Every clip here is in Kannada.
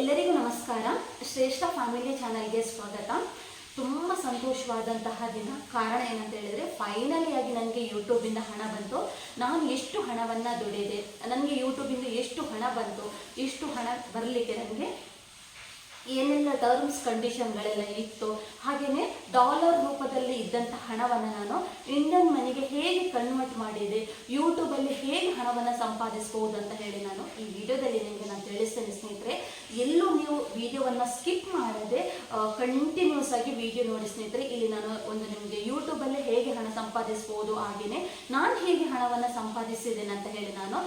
ಎಲ್ಲರಿಗೂ ನಮಸ್ಕಾರ. ಶ್ರೇಷ್ಠ ಫ್ಯಾಮಿಲಿ ಚಾನಲ್ಗೆ ಸ್ವಾಗತ. ತುಂಬ ಸಂತೋಷವಾದಂತಹ ದಿನ. ಕಾರಣ ಏನಂತ ಹೇಳಿದ್ರೆ ಫೈನಲಿ ಆಗಿ ನನಗೆ ಯೂಟ್ಯೂಬಿಂದ ಹಣ ಬಂತು. ನಾನು ಎಷ್ಟು ಹಣವನ್ನು ದುಡಿದೆ? ನನಗೆ ಯೂಟ್ಯೂಬಿಂದ ಎಷ್ಟು ಹಣ ಬಂತು? ಎಷ್ಟು ಹಣ ಬರಲಿಕ್ಕೆ ನನಗೆ ಏನೆಲ್ಲ ಟರ್ಮ್ಸ್ ಕಂಡೀಷನ್ಗಳೆಲ್ಲ ಇತ್ತು ಹಾಗೆಯೇ ಡಾಲರ್ ರೂಪದಲ್ಲಿ ಇದ್ದಂಥ ಹಣವನ್ನು ನಾನು ಇಂಡಿಯನ್ ಮನಿಗೆ ಹೇಗೆ ಕನ್ವರ್ಟ್ ಮಾಡಿದೆ ಯೂಟ್ಯೂಬಲ್ಲಿ ಹೇಗೆ ಹಣವನ್ನು ಸಂಪಾದಿಸ್ಬೋದು ಅಂತ ಹೇಳಿ ನಾನು ಈ ವಿಡಿಯೋದಲ್ಲಿ ನಿಮಗೆ ನಾನು ತಿಳಿಸ್ತೇನೆ ಸ್ನೇಹಿತರೆ. ಎಲ್ಲೂ ನೀವು ವಿಡಿಯೋವನ್ನು ಸ್ಕಿಪ್ ಮಾಡದೆ ಕಂಟಿನ್ಯೂಸ್ ಆಗಿ ವಿಡಿಯೋ ನೋಡಿ ಸ್ನೇಹಿತರೆ. ಇಲ್ಲಿ ನಾನು ಒಂದು ನಿಮಗೆ ಯೂಟ್ಯೂಬಲ್ಲಿ ಹೇಗೆ ಹಣ ಸಂಪಾದಿಸ್ಬೋದು ಹಾಗೆಯೇ ನಾನು ಹೇಗೆ ಹಣವನ್ನು ಸಂಪಾದಿಸಿದ್ದೇನೆ ಅಂತ ಹೇಳಿ ನಾನು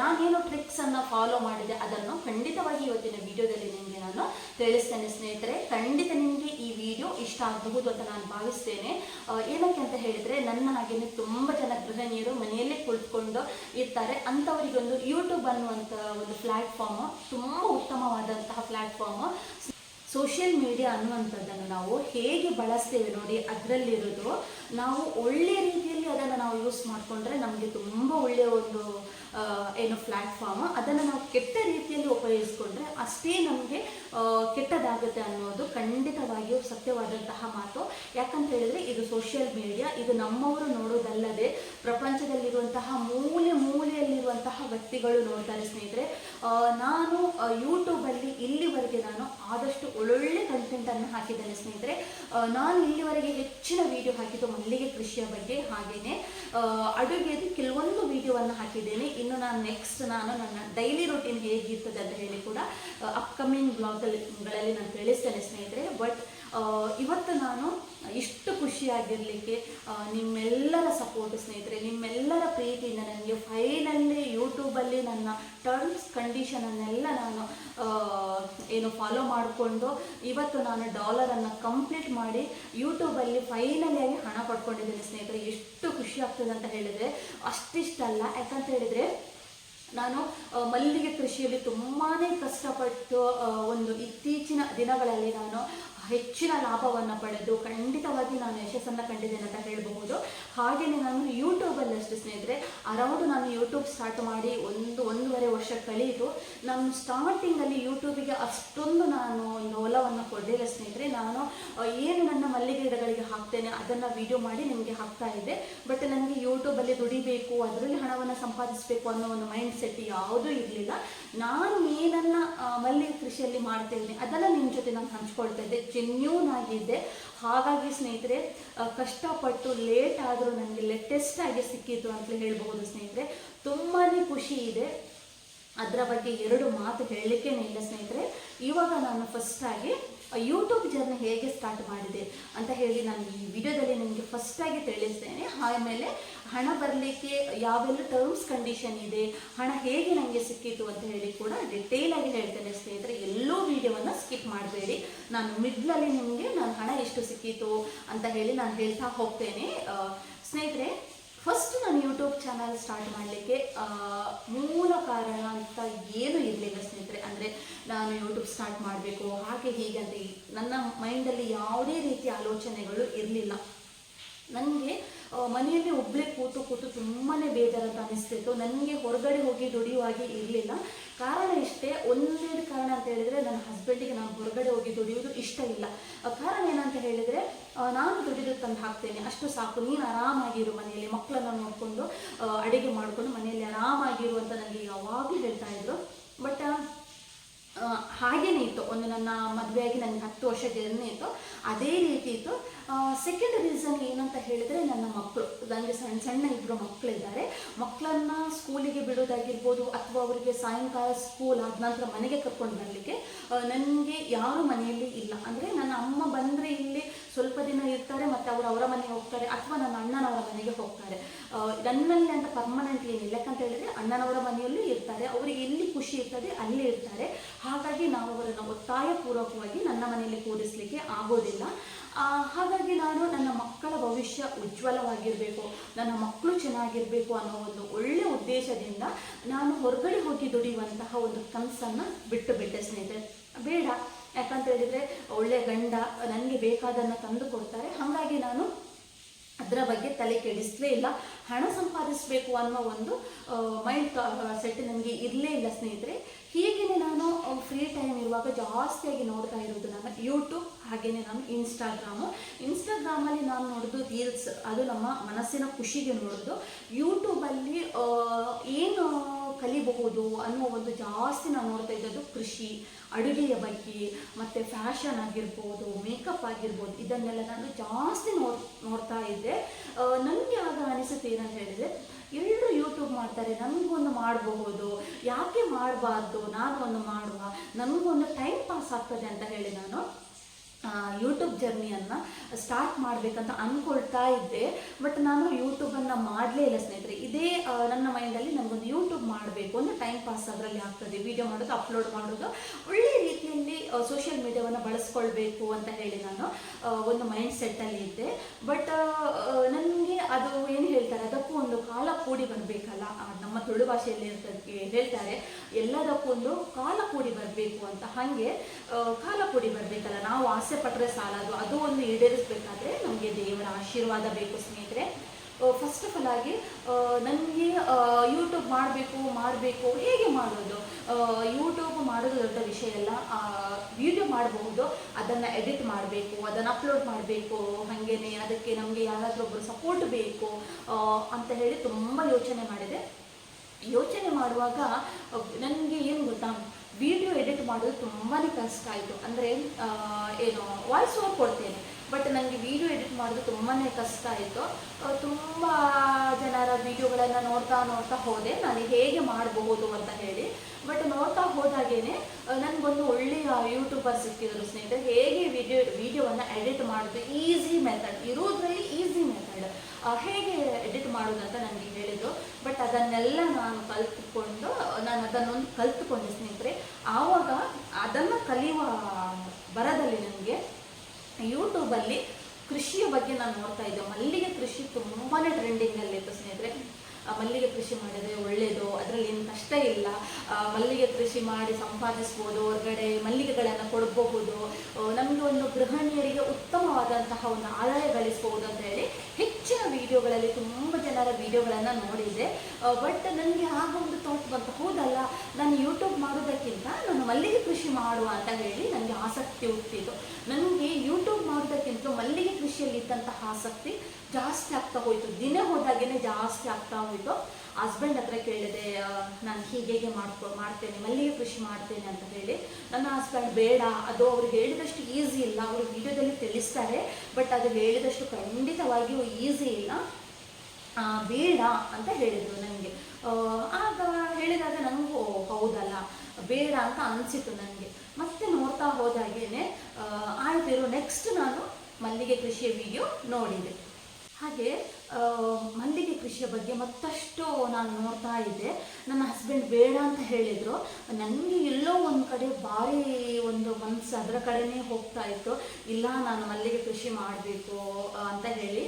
ನಾನೇನು ಟ್ರಿಕ್ಸನ್ನು ಫಾಲೋ ಮಾಡಿದೆ ಅದನ್ನು ಖಂಡಿತವಾಗಿ ಇವತ್ತಿನ ವಿಡಿಯೋದಲ್ಲಿ ನಿಮಗೆ ನಾನು ತಿಳಿಸ್ತೇನೆ ಸ್ನೇಹಿತರೆ, ಖಂಡಿತ ನಿಮಗೆ ಈ ವಿಡಿಯೋ ಇಷ್ಟ ಆಗಬಹುದು ಅಂತ ನಾನು ಭಾವಿಸ್ತೇನೆ. ಏನಕ್ಕೆ ಅಂತ ಹೇಳಿದರೆ ನನ್ನ ಹಾಗೆಯೇ ತುಂಬ ಜನ ಗೃಹಿಣಿಯರು ಮನೆಯಲ್ಲೇ ಕುಳಿತುಕೊಂಡು ಇರ್ತಾರೆ. ಅಂಥವರಿಗೊಂದು ಯೂಟ್ಯೂಬ್ ಅನ್ನುವಂಥ ಒಂದು ಪ್ಲ್ಯಾಟ್ಫಾರ್ಮ್ ತುಂಬ ಉತ್ತಮವಾದಂತಹ ಪ್ಲ್ಯಾಟ್ಫಾರ್ಮ್ ಸೋಷಿಯಲ್ ಮೀಡಿಯಾ ಅನ್ನುವಂಥದ್ದನ್ನು ನಾವು ಹೇಗೆ ಬಳಸ್ತೇವೆ ನೋಡಿ ಅದರಲ್ಲಿರೋದು. ನಾವು ಒಳ್ಳೆಯ ರೀತಿಯಲ್ಲಿ ಅದನ್ನು ನಾವು ಯೂಸ್ ಮಾಡಿಕೊಂಡ್ರೆ ನಮಗೆ ತುಂಬ ಒಳ್ಳೆಯ ಒಂದು ಏನು ಪ್ಲ್ಯಾಟ್ಫಾರ್ಮ್ ಅದನ್ನು ನಾವು ಕೆಟ್ಟ ರೀತಿಯಲ್ಲಿ ಉಪಯೋಗಿಸ್ಕೊಂಡ್ರೆ ಅಷ್ಟೇ ನಮಗೆ ಕೆಟ್ಟದಾಗುತ್ತೆ ಅನ್ನೋದು ಖಂಡಿತವಾಗಿಯೂ ಸತ್ಯವಾದಂತಹ ಮಾತು. ಯಾಕಂತ ಹೇಳಿದ್ರೆ ಇದು ಸೋಷಿಯಲ್ ಮೀಡಿಯಾ ಇದು ನಮ್ಮವರು ನೋಡೋದಲ್ಲದೆ ಪ್ರಪಂಚದಲ್ಲಿರುವಂತಹ ಮೂಲೆ ಮೂಲೆಯಲ್ಲಿರುವಂತಹ ವ್ಯಕ್ತಿಗಳು ನೋಡ್ತಾರೆ ಸ್ನೇಹಿತರೆ. ನಾನು ಯೂಟ್ಯೂಬಲ್ಲಿ ಇಲ್ಲಿವರೆಗೆ ನಾನು ಆದಷ್ಟು ಒಳ್ಳೊಳ್ಳೆ ಕಂಟೆಂಟನ್ನು ಹಾಕಿದ್ದೇನೆ ಸ್ನೇಹಿತರೆ. ನಾನು ಇಲ್ಲಿವರೆಗೆ ಹೆಚ್ಚಿನ ವಿಡಿಯೋ ಹಾಕಿದ್ದು ಮಲ್ಲಿಗೆ ಕೃಷಿಯ ಬಗ್ಗೆ ಹಾಗೆಯೇ ಅಡುಗೆದು ಕೆಲವೊಂದು ವಿಡಿಯೋವನ್ನು ಹಾಕಿದ್ದೇನೆ. ಇನ್ನು ನಾನು ನೆಕ್ಸ್ಟ್ ನಾನು ನನ್ನ ಡೈಲಿ ರುಟೀನ್ ಹೇಗಿರ್ತದೆ ಅಂತ ಹೇಳಿ ಕೂಡ ಅಪ್ಕಮಿಂಗ್ ಬ್ಲಾಗ್ಗಳಲ್ಲಿ ನಾನು ತಿಳಿಸ್ತೇನೆ ಸ್ನೇಹಿತರೆ. ಬಟ್ ಇವತ್ತು ನಾನು ಇಷ್ಟು ಖುಷಿಯಾಗಿರಲಿಕ್ಕೆ ನಿಮ್ಮೆಲ್ಲರ ಸಪೋರ್ಟ್ ಸ್ನೇಹಿತರೆ, ನಿಮ್ಮೆಲ್ಲರ ಪ್ರೀತಿಯಿಂದ ನನಗೆ ಫೈನಲ್ಲಿ ಯೂಟ್ಯೂಬಲ್ಲಿ ನನ್ನ ಟರ್ಮ್ಸ್ ಕಂಡೀಷನನ್ನೆಲ್ಲ ನಾನು ಏನು ಫಾಲೋ ಮಾಡಿಕೊಂಡು ಇವತ್ತು ನಾನು ಡಾಲರನ್ನು ಕಂಪ್ಲೀಟ್ ಮಾಡಿ ಯೂಟ್ಯೂಬಲ್ಲಿ ಫೈನಲಿ ಆಗಿ ಹಣ ಪಡ್ಕೊಂಡಿದ್ದೀನಿ ಸ್ನೇಹಿತರೆ. ಎಷ್ಟು ಖುಷಿ ಆಗ್ತದೆ ಅಂತ ಹೇಳಿದರೆ, ಅಷ್ಟಿಷ್ಟಲ್ಲ. ಯಾಕಂತ ಹೇಳಿದರೆ, ನಾನು ಮಲ್ಲಿಗೆ ಕೃಷಿಯಲ್ಲಿ ತುಂಬಾ ಕಷ್ಟಪಟ್ಟು ಒಂದು ಇತ್ತೀಚಿನ ದಿನಗಳಲ್ಲಿ ನಾನು ಹೆಚ್ಚಿನ ಲಾಭವನ್ನು ಪಡೆದು ಖಂಡಿತವಾಗಿ ನಾನು ಯಶಸ್ಸನ್ನು ಕಂಡಿದ್ದೇನೆ ಅಂತ ಹಾಗೆಯೇ ನಾನು ಯೂಟ್ಯೂಬಲ್ಲಿ ಅಷ್ಟೇ ಸ್ನೇಹಿತರೆ ಅರೌಂಡ್ ನಾನು ಯೂಟ್ಯೂಬ್ ಸ್ಟಾರ್ಟ್ ಮಾಡಿ ಒಂದು ಒಂದೂವರೆ ವರ್ಷ ಕಳೆಯಿತು. ನಾನು ಸ್ಟಾರ್ಟಿಂಗಲ್ಲಿ ಯೂಟ್ಯೂಬಿಗೆ ಅಷ್ಟೊಂದು ನಾನು ಒಲವನ್ನು ಕೊಡಲಿಲ್ಲ ಸ್ನೇಹಿತರೆ. ನಾನು ಏನು ನನ್ನ ಮಲ್ಲಿಗೆ ಗಿಡಗಳಿಗೆ ಹಾಕ್ತೇನೆ ಅದನ್ನು ವಿಡಿಯೋ ಮಾಡಿ ನಿಮಗೆ ಹಾಕ್ತಾ ಇದ್ದೆ. ಬಟ್ ನನಗೆ ಯೂಟ್ಯೂಬಲ್ಲಿ ದುಡಿಬೇಕು ಅದರಲ್ಲಿ ಹಣವನ್ನು ಸಂಪಾದಿಸಬೇಕು ಅನ್ನೋ ಒಂದು ಮೈಂಡ್ ಸೆಟ್ ಯಾವುದೂ ಇರಲಿಲ್ಲ. ನಾನು ಏನನ್ನ ಆ, ಮಲ್ಲಿಗೆ ಕೃಷಿಯಲ್ಲಿ ಮಾಡ್ತೇನೆ ಅದನ್ನು ನಿಮ್ಮ ಜೊತೆ ನಾನು ಹಂಚ್ಕೊಳ್ತಾ ಇದ್ದೆ. ಜೆನ್ಯೂನ್ ಆಗಿದ್ದೆ. ಹಾಗಾಗಿ ಸ್ನೇಹಿತರೆ ಕಷ್ಟಪಟ್ಟು ಲೇಟ್ ಆದರೂ ನನಗೆ ಲೇಟೆಸ್ಟ್ ಆಗಿ ಸಿಕ್ಕಿತು ಅಂತ ಹೇಳ್ಬೋದು ಸ್ನೇಹಿತರೆ. ತುಂಬಾ ಖುಷಿ ಇದೆ. ಅದರ ಬಗ್ಗೆ ಎರಡು ಮಾತು ಹೇಳಲಿಕ್ಕೆ ಇಲ್ಲ ಸ್ನೇಹಿತರೆ. ಇವಾಗ ನಾನು ಫಸ್ಟ್ ಆಗಿ ಯೂಟ್ಯೂಬ್ ಜರ್ನಿ ಹೇಗೆ ಸ್ಟಾರ್ಟ್ ಮಾಡಿದೆ ಅಂತ ಹೇಳಿ ನಾನು ಈ ವಿಡಿಯೋದಲ್ಲಿ ನಿಮಗೆ ಫಸ್ಟಾಗಿ ತಿಳಿಸ್ತೇನೆ. ಆಮೇಲೆ ಹಣ ಬರಲಿಕ್ಕೆ ಯಾವೆಲ್ಲ ಟರ್ಮ್ಸ್ ಕಂಡೀಷನ್ ಇದೆ, ಹಣ ಹೇಗೆ ನನಗೆ ಸಿಕ್ಕಿತು ಅಂತ ಹೇಳಿ ಕೂಡ ಡಿಟೇಲ್ ಆಗಿ ಹೇಳ್ತೇನೆ ಸ್ನೇಹಿತರೆ. ಎಲ್ಲೋ ವಿಡಿಯೋವನ್ನು ಸ್ಕಿಪ್ ಮಾಡಬೇಡಿ. ನಾನು ಮಿಡ್ಲಲ್ಲಿ ನಿಮಗೆ ನಾನು ಹಣ ಎಷ್ಟು ಸಿಕ್ಕಿತು ಅಂತ ಹೇಳಿ ನಾನು ಹೇಳ್ತಾ ಹೋಗ್ತೇನೆ. ಸ್ನೇಹಿತರೆ ಫಸ್ಟ್ ನಾನು ಯೂಟ್ಯೂಬ್ ಚಾನಲ್ ಸ್ಟಾರ್ಟ್ ಮಾಡಲಿಕ್ಕೆ ಮೂಲ ಕಾರಣ ಅಂತ ಏನೂ ಇರಲಿಲ್ಲ ಸ್ನೇಹಿತರೆ. ಅಂದರೆ ನಾನು ಯೂಟ್ಯೂಬ್ ಸ್ಟಾರ್ಟ್ ಮಾಡಬೇಕು, ಹಾಗೆ ಹೀಗೆ ಅಂತ ನನ್ನ ಮೈಂಡಲ್ಲಿ ಯಾವುದೇ ರೀತಿಯ ಆಲೋಚನೆಗಳು ಇರಲಿಲ್ಲ. ನನಗೆ ಮನೆಯಲ್ಲಿ ಒಬ್ಬಳೇ ಕೂತು ಕೂತು ತುಂಬಾ ಬೇಜಾರಂತ ಅನಿಸ್ತಿತ್ತು. ನನಗೆ ಹೊರಗಡೆ ಹೋಗಿ ದುಡಿಯುವಾಗೆ ಇರಲಿಲ್ಲ. ಕಾರಣ ಇಷ್ಟೇ ಒಂದೇ ಕಾರಣ ಅಂತ ಹೇಳಿದರೆ ನನ್ನ ಹಸ್ಬೆಂಡಿಗೆ ನಾನು ಹೊರಗಡೆ ಹೋಗಿ ದುಡಿಯೋದು ಇಷ್ಟ ಇಲ್ಲ ಕಾರಣ ಏನಂತ ಹೇಳಿದರೆ ನಾನು ದುಡಿದು ತಂದು ಹಾಕ್ತೇನೆ. ಅಷ್ಟು ಸಾಕು, ನೀನು ಆರಾಮಾಗಿರು ಮನೆಯಲ್ಲಿ. ಮಕ್ಕಳನ್ನು ನೋಡಿಕೊಂಡು ಅಡುಗೆ ಮಾಡಿಕೊಂಡು ಮನೆಯಲ್ಲಿ ಆರಾಮಾಗಿರು ಅಂತ ನನಗೆ ಯಾವಾಗಲೂ ಹೇಳ್ತಾ ಇದ್ರು. ಬಟ್ ಹಾಗೇನೇ ಇತ್ತು. ಒಂದು ನನ್ನ ಮದುವೆಯಾಗಿ ನನಗೆ ಹತ್ತು ವರ್ಷ ಜರ್ನಿ ಇತ್ತು. ಅದೇ ರೀತಿ ಇತ್ತು. ಸೆಕೆಂಡ್ ರೀಸನ್ ಏನಂತ ಹೇಳಿದರೆ ನನ್ನ ಮಕ್ಕಳು ನನಗೆ ಸಣ್ಣ ಸಣ್ಣ ಇಬ್ಬರು ಮಕ್ಕಳಿದ್ದಾರೆ ಮಕ್ಕಳನ್ನ ಸ್ಕೂಲಿಗೆ ಬಿಡೋದಾಗಿರ್ಬೋದು ಅಥವಾ ಅವರಿಗೆ ಸಾಯಂಕಾಲ ಸ್ಕೂಲ್ ಆದ ನಂತರ ಮನೆಗೆ ಕರ್ಕೊಂಡು ಬರಲಿಕ್ಕೆ ನನಗೆ ಯಾರು ಮನೆಯಲ್ಲಿ ಇಲ್ಲ. ಅಂದರೆ ನನ್ನ ಅಮ್ಮ ಬಂದರೆ ಇಲ್ಲಿ ಸ್ವಲ್ಪ ದಿನ ಇರ್ತಾರೆ ಮತ್ತು ಅವರು ಅವರ ಮನೆಗೆ ಹೋಗ್ತಾರೆ ಅಥವಾ ನನ್ನ ಅಣ್ಣನವರ ಮನೆಗೆ ಹೋಗ್ತಾರೆ. ನನ್ನಲ್ಲಿ ಅಂತ ಪರ್ಮನೆಂಟ್ ಏನಿಲ್ಲ. ಯಾಕಂತ ಹೇಳಿದ್ರೆ ಅಣ್ಣನವರ ಮನೆಯಲ್ಲೂ ಇರ್ತಾರೆ. ಅವರಿಗೆ ಎಲ್ಲಿ ಖುಷಿ ಇರ್ತದೆ ಅಲ್ಲೇ ಇರ್ತಾರೆ. ಹಾಗಾಗಿ ನಾವು ಅವರನ್ನು ಒತ್ತಾಯಪೂರ್ವಕವಾಗಿ ನನ್ನ ಮನೆಯಲ್ಲಿ ಕೂರಿಸಲಿಕ್ಕೆ ಆಗೋದಿಲ್ಲ. ಹಾಗಾಗಿ ನಾನು ನನ್ನ ಮಕ್ಕಳ ಭವಿಷ್ಯ ಉಜ್ವಲವಾಗಿರಬೇಕು, ನನ್ನ ಮಕ್ಕಳು ಚೆನ್ನಾಗಿರಬೇಕು ಅನ್ನೋ ಒಂದು ಒಳ್ಳೆಯ ಉದ್ದೇಶದಿಂದ ನಾನು ಹೊರಗಡೆ ಹೋಗಿ ದುಡಿಯುವಂತಹ ಒಂದು ಕನಸನ್ನು ಬಿಟ್ಟು ಬಿಟ್ಟೆ ಸ್ನೇಹಿತರೆ. ಬೇಡ, ಯಾಕಂತ ಹೇಳಿದರೆ ಒಳ್ಳೆಯ ಗಂಡ ನನಗೆ ಬೇಕಾದನ್ನು ತಂದು ಕೊಡ್ತಾರೆ. ಹಾಗಾಗಿ ನಾನು ಅದರ ಬಗ್ಗೆ ತಲೆ ಕೆಡಿಸಲೇ ಇಲ್ಲ. ಹಣ ಸಂಪಾದಿಸಬೇಕು ಅನ್ನೋ ಒಂದು ಮೈಂಡ್ ಸೆಟ್ ನನಗೆ ಇರಲೇ ಇಲ್ಲ ಸ್ನೇಹಿತರೆ. ಹೀಗೆ ನಾನು ಫ್ರೀ ಟೈಮ್ ಇರುವಾಗ ಜಾಸ್ತಿಯಾಗಿ ನೋಡ್ತಾ ಇರೋದು ನಾನು ಯೂಟ್ಯೂಬ್ ಹಾಗೆಯೇ ನಾನು ಇನ್ಸ್ಟಾಗ್ರಾಮು ಇನ್ಸ್ಟಾಗ್ರಾಮಲ್ಲಿ ನಾನು ನೋಡೋದು ರೀಲ್ಸ್ ಅದು ನಮ್ಮ ಮನಸ್ಸಿನ ಖುಷಿಗೆ ನೋಡೋದು. ಯೂಟ್ಯೂಬಲ್ಲಿ ಏನು ಕಲಿಬಹುದು ಅನ್ನೋ ಒಂದು ಜಾಸ್ತಿ ನಾನು ನೋಡ್ತಾ ಇದ್ದದ್ದು ಕೃಷಿ, ಅಡುಗೆಯ ಬಗ್ಗೆ, ಮತ್ತು ಫ್ಯಾಷನ್ ಆಗಿರ್ಬೋದು ಮೇಕಪ್ ಆಗಿರ್ಬೋದು, ಇದನ್ನೆಲ್ಲ ನಾನು ಜಾಸ್ತಿ ನೋಡ್, ನೋಡ್ತಾ ಇದ್ದೆ. ನನಗೆ ಆಗ ಅನಿಸುತ್ತೆ ಏನಂತ ಹೇಳಿದರೆ ಎಲ್ಲರೂ ಯೂಟ್ಯೂಬ್ ಮಾಡ್ತಾರೆ ನನಗೊಂದು ಮಾಡಬಹುದು. ಯಾಕೆ ಮಾಡಬಾರ್ದು? ನಾನು ಒಂದು ಮಾಡುವ. ನನಗೊಂದು ಟೈಮ್ ಪಾಸ್ ಆಗ್ತದೆ ಅಂತ ಹೇಳಿ ನಾನು ಯೂಟ್ಯೂಬ್ ಜರ್ನಿಯನ್ನು ಸ್ಟಾರ್ಟ್ ಮಾಡಬೇಕಂತ ಅಂದ್ಕೊಳ್ತಾ ಇದ್ದೆ. ಬಟ್ ನಾನು ಯೂಟ್ಯೂಬನ್ನು ಮಾಡಲೇ ಇಲ್ಲ ಸ್ನೇಹಿತರೆ. ಇದೇ ನನ್ನ ಮೈಂಡಲ್ಲಿ ನನಗೊಂದು ಯೂಟ್ಯೂಬ್ ಮಾಡಬೇಕು ಅಂದರೆ ಟೈಮ್ ಪಾಸ್ ಅದರಲ್ಲಿ ಆಗ್ತದೆ. ವೀಡಿಯೋ ಮಾಡೋದು ಅಪ್ಲೋಡ್ ಮಾಡೋದು. ಒಳ್ಳೆಯ ರೀತಿಯಲ್ಲಿ ಸೋಷಿಯಲ್ ಮೀಡಿಯಾವನ್ನು ಬಳಸ್ಕೊಳ್ಬೇಕು ಅಂತ ಹೇಳಿ ನಾನು ಒಂದು ಮೈಂಡ್ ಸೆಟ್ಟಲ್ಲಿ ಇದ್ದೆ. ಬಟ್ ನನಗೆ ಅದು ಏನು ಹೇಳ್ತಾರೆ, ಅದಕ್ಕೂ ಒಂದು ಕಾಲ ಕೂಡಿ ಬರಬೇಕಲ್ಲ. ನಮ್ಮ ತುಳು ಭಾಷೆಯಲ್ಲಿ ಹೇಳ್ತಾರೆ ಎಲ್ಲದಕ್ಕೂ ಒಂದು ಕಾಲ ಕೂಡಿ ಬರಬೇಕು ಅಂತ ಹಾಗೆ ಕಾಲ ಕೂಡಿ ಬರಬೇಕಲ್ಲ, ನಾವು ಆಸೆ ಪಟ್ಟರೆ ಸಾಲದು ಅದು ಒಂದು ಈಡೇರಿಸಬೇಕಾದ್ರೆ ನಮಗೆ ದೇವರ ಆಶೀರ್ವಾದ ಬೇಕು ಸ್ನೇಹಿತರೆ. ಫಸ್ಟ್ ಆಫ್ ಆಲ್ ಆಗಿ ನನಗೆ ಯೂಟ್ಯೂಬ್ ಮಾಡಬೇಕು ಮಾಡಬೇಕು, ಹೇಗೆ ಮಾಡೋದು? ಯೂಟ್ಯೂಬ್ ಮಾಡೋದು ದೊಡ್ಡ ವಿಷಯ ಅಲ್ಲ. ವಿಡಿಯೋ ಮಾಡಬಹುದು, ಅದನ್ನು ಎಡಿಟ್ ಮಾಡಬೇಕು, ಅದನ್ನು ಅಪ್ಲೋಡ್ ಮಾಡಬೇಕು, ಹಾಗೇನೆ ಅದಕ್ಕೆ ನಮಗೆ ಯಾರಾದರೂ ಒಬ್ಬರು ಸಪೋರ್ಟ್ ಬೇಕು ಅಂತ ಹೇಳಿ ತುಂಬ ಯೋಚನೆ ಮಾಡಿದೆ. ಯೋಚನೆ ಮಾಡುವಾಗ ನನಗೆ ಏನು ಗೊತ್ತಾ? ವಿಡಿಯೋ ಎಡಿಟ್ ಮಾಡೋದು ತುಂಬಾ ಕಷ್ಟ ಆಯಿತು. ಅಂದರೆ ಏನು ವಾಯ್ಸ್ ಓವರ್ ಕೊಡ್ತೇನೆ. ಬಟ್ ನನಗೆ ವಿಡಿಯೋ ಎಡಿಟ್ ಮಾಡೋದು ತುಂಬಾ ಕಷ್ಟ ಆಯಿತು. ತುಂಬ ಜನರ ವಿಡಿಯೋಗಳನ್ನು ನೋಡ್ತಾ ನೋಡ್ತಾ ಹೋದೆ. ನಾನು ಹೇಗೆ ಮಾಡಬಹುದು ಅಂತ ಹೇಳಿ. ಬಟ್ ನೋಡ್ತಾ ಹೋದಾಗೇನೆ ನನಗೊಂದು ಒಳ್ಳೆಯ ಯೂಟ್ಯೂಬರ್ ಸಿಕ್ಕಿದ್ರು ಸ್ನೇಹಿತರೆ. ಹೇಗೆ ವಿಡಿಯೋ ವಿಡಿಯೋವನ್ನು ಎಡಿಟ್ ಮಾಡೋದು? ಈಸಿ ಮೆಥಡ್ ಇರೋದ್ರಲ್ಲಿ ಈಸಿ ಮೆಥಡ್ ಹೇಗೆ ಎಡಿಟ್ ಮಾಡೋದಂತ ನನಗೆ ಹೇಳಿದರು. ಬಟ್ ಅದನ್ನೆಲ್ಲ ನಾನು ಕಲ್ತುಕೊಂಡು, ನಾನು ಅದನ್ನೊಂದು ಕಲ್ತುಕೊಂಡೆ ಸ್ನೇಹಿತರೆ. ಆವಾಗ ಅದನ್ನು ಕಲಿಯುವ ಬರದಲ್ಲಿ ನನಗೆ ಯೂಟ್ಯೂಬಲ್ಲಿ ಕೃಷಿಯ ಬಗ್ಗೆ ನಾನು ನೋಡ್ತಾ ಇದ್ದೆ. ಮಲ್ಲಿಗೆ ಕೃಷಿ ತುಂಬಾ ಟ್ರೆಂಡಿಂಗಲ್ಲಿತ್ತು ಸ್ನೇಹಿತರೆ. ಮಲ್ಲಿಗೆ ಕೃಷಿ ಮಾಡಿದರೆ ಒಳ್ಳೆಯದು ಅದರಲ್ಲಿ ಏನು ಕಷ್ಟ ಇಲ್ಲ. ಮಲ್ಲಿಗೆ ಕೃಷಿ ಮಾಡಿ ಸಂಪಾದಿಸ್ಬೋದು, ಹೊರಗಡೆ ಮಲ್ಲಿಗೆಗಳನ್ನು ಕೊಡಬಹುದು. ನಮಗೆ ಒಂದು ಗೃಹಿಣಿಯರಿಗೆ ಉತ್ತಮವಾದಂತಹ ಒಂದು ಆದಾಯ ಗಳಿಸಬಹುದು ಅಂತ ಹೇಳಿ ಹೆಚ್ಚಿನ ವಿಡಿಯೋಗಳಲ್ಲಿ ತುಂಬ ಜನರ ವಿಡಿಯೋಗಳನ್ನು ನೋಡಿದ್ದೆ ಬಟ್ ನನಗೆ ಆಗ ಒಂದು ಥಾಟ್ ಬಂತು, ಹೌದಲ್ಲ, ನಾನು ಯೂಟ್ಯೂಬ್ ಮಾಡೋದಕ್ಕಿಂತ ನಾನು ಮಲ್ಲಿಗೆ ಕೃಷಿ ಮಾಡುವ ಅಂತ ಹೇಳಿ ನನಗೆ ಆಸಕ್ತಿ ಹುಟ್ಟಿತು. ನನಗೆ ಯೂಟ್ಯೂಬ್ ಮಾಡೋದಕ್ಕಿಂತ ಮಲ್ಲಿಗೆ ಕೃಷಿಯಲ್ಲಿ ಇದ್ದಂತಹ ಆಸಕ್ತಿ ಜಾಸ್ತಿ ಆಗ್ತಾ ಹೋಯಿತು. ದಿನ ಹೋದಾಗೇನೆ ಜಾಸ್ತಿ ಆಗ್ತಾ ಹೋಯಿತು. ಹಸ್ಬೆಂಡ್ ಹತ್ರ ಕೇಳಿದೆ ನಾನು ಹೀಗೆ ಹೇಗೆ ಮಾಡ್ಕೊ ಮಾಡ್ತೇನೆ ಮಲ್ಲಿಗೆ ಕೃಷಿ ಮಾಡ್ತೇನೆ ಅಂತ ಹೇಳಿ ನನ್ನ ಹಸ್ಬೆಂಡ್ ಬೇಡ ಅದು ಅವ್ರು ಹೇಳಿದಷ್ಟು ಈಸಿ ಇಲ್ಲ ಅವರು ವಿಡಿಯೋದಲ್ಲಿ ತಿಳಿಸ್ತಾರೆ ಬಟ್ ಅದು ಹೇಳಿದಷ್ಟು ಖಂಡಿತವಾಗಿಯೂ ಈಸಿ ಇಲ್ಲ ಬೇಡ ಅಂತ ಹೇಳಿದರು ನನಗೆ ಆಗ ಹೇಳಿದಾಗ ನನಗೂ ಹೌದಲ್ಲ ಬೇಡ ಅಂತ ಅನಿಸಿತು ನನಗೆ ಮತ್ತೆ ನೋಡ್ತಾ ಹೋದಾಗೇನೆ ಆ, ಆಯ್ತು ಇರು ನೆಕ್ಸ್ಟ್ ನಾನು ಮಲ್ಲಿಗೆ ಕೃಷಿಯ ವಿಡಿಯೋ ನೋಡಿದೆ. ಹಾಗೆ ಮಲ್ಲಿಗೆ ಕೃಷಿಯ ಬಗ್ಗೆ ಮತ್ತಷ್ಟು ನಾನು ನೋಡ್ತಾ ಇದ್ದೆ. ನನ್ನ ಹಸ್ಬೆಂಡ್ ಬೇಡ ಅಂತ ಹೇಳಿದರು. ನನಗೆ ಎಲ್ಲೋ ಒಂದು ಕಡೆ ಭಾರಿ ಒಂದು ಮನಸ್ಸು ಅದರ ಕಡೆನೇ ಹೋಗ್ತಾ ಇತ್ತು. ಇಲ್ಲ, ನಾನು ಮಲ್ಲಿಗೆ ಕೃಷಿ ಮಾಡಬೇಕು ಅಂತ ಹೇಳಿ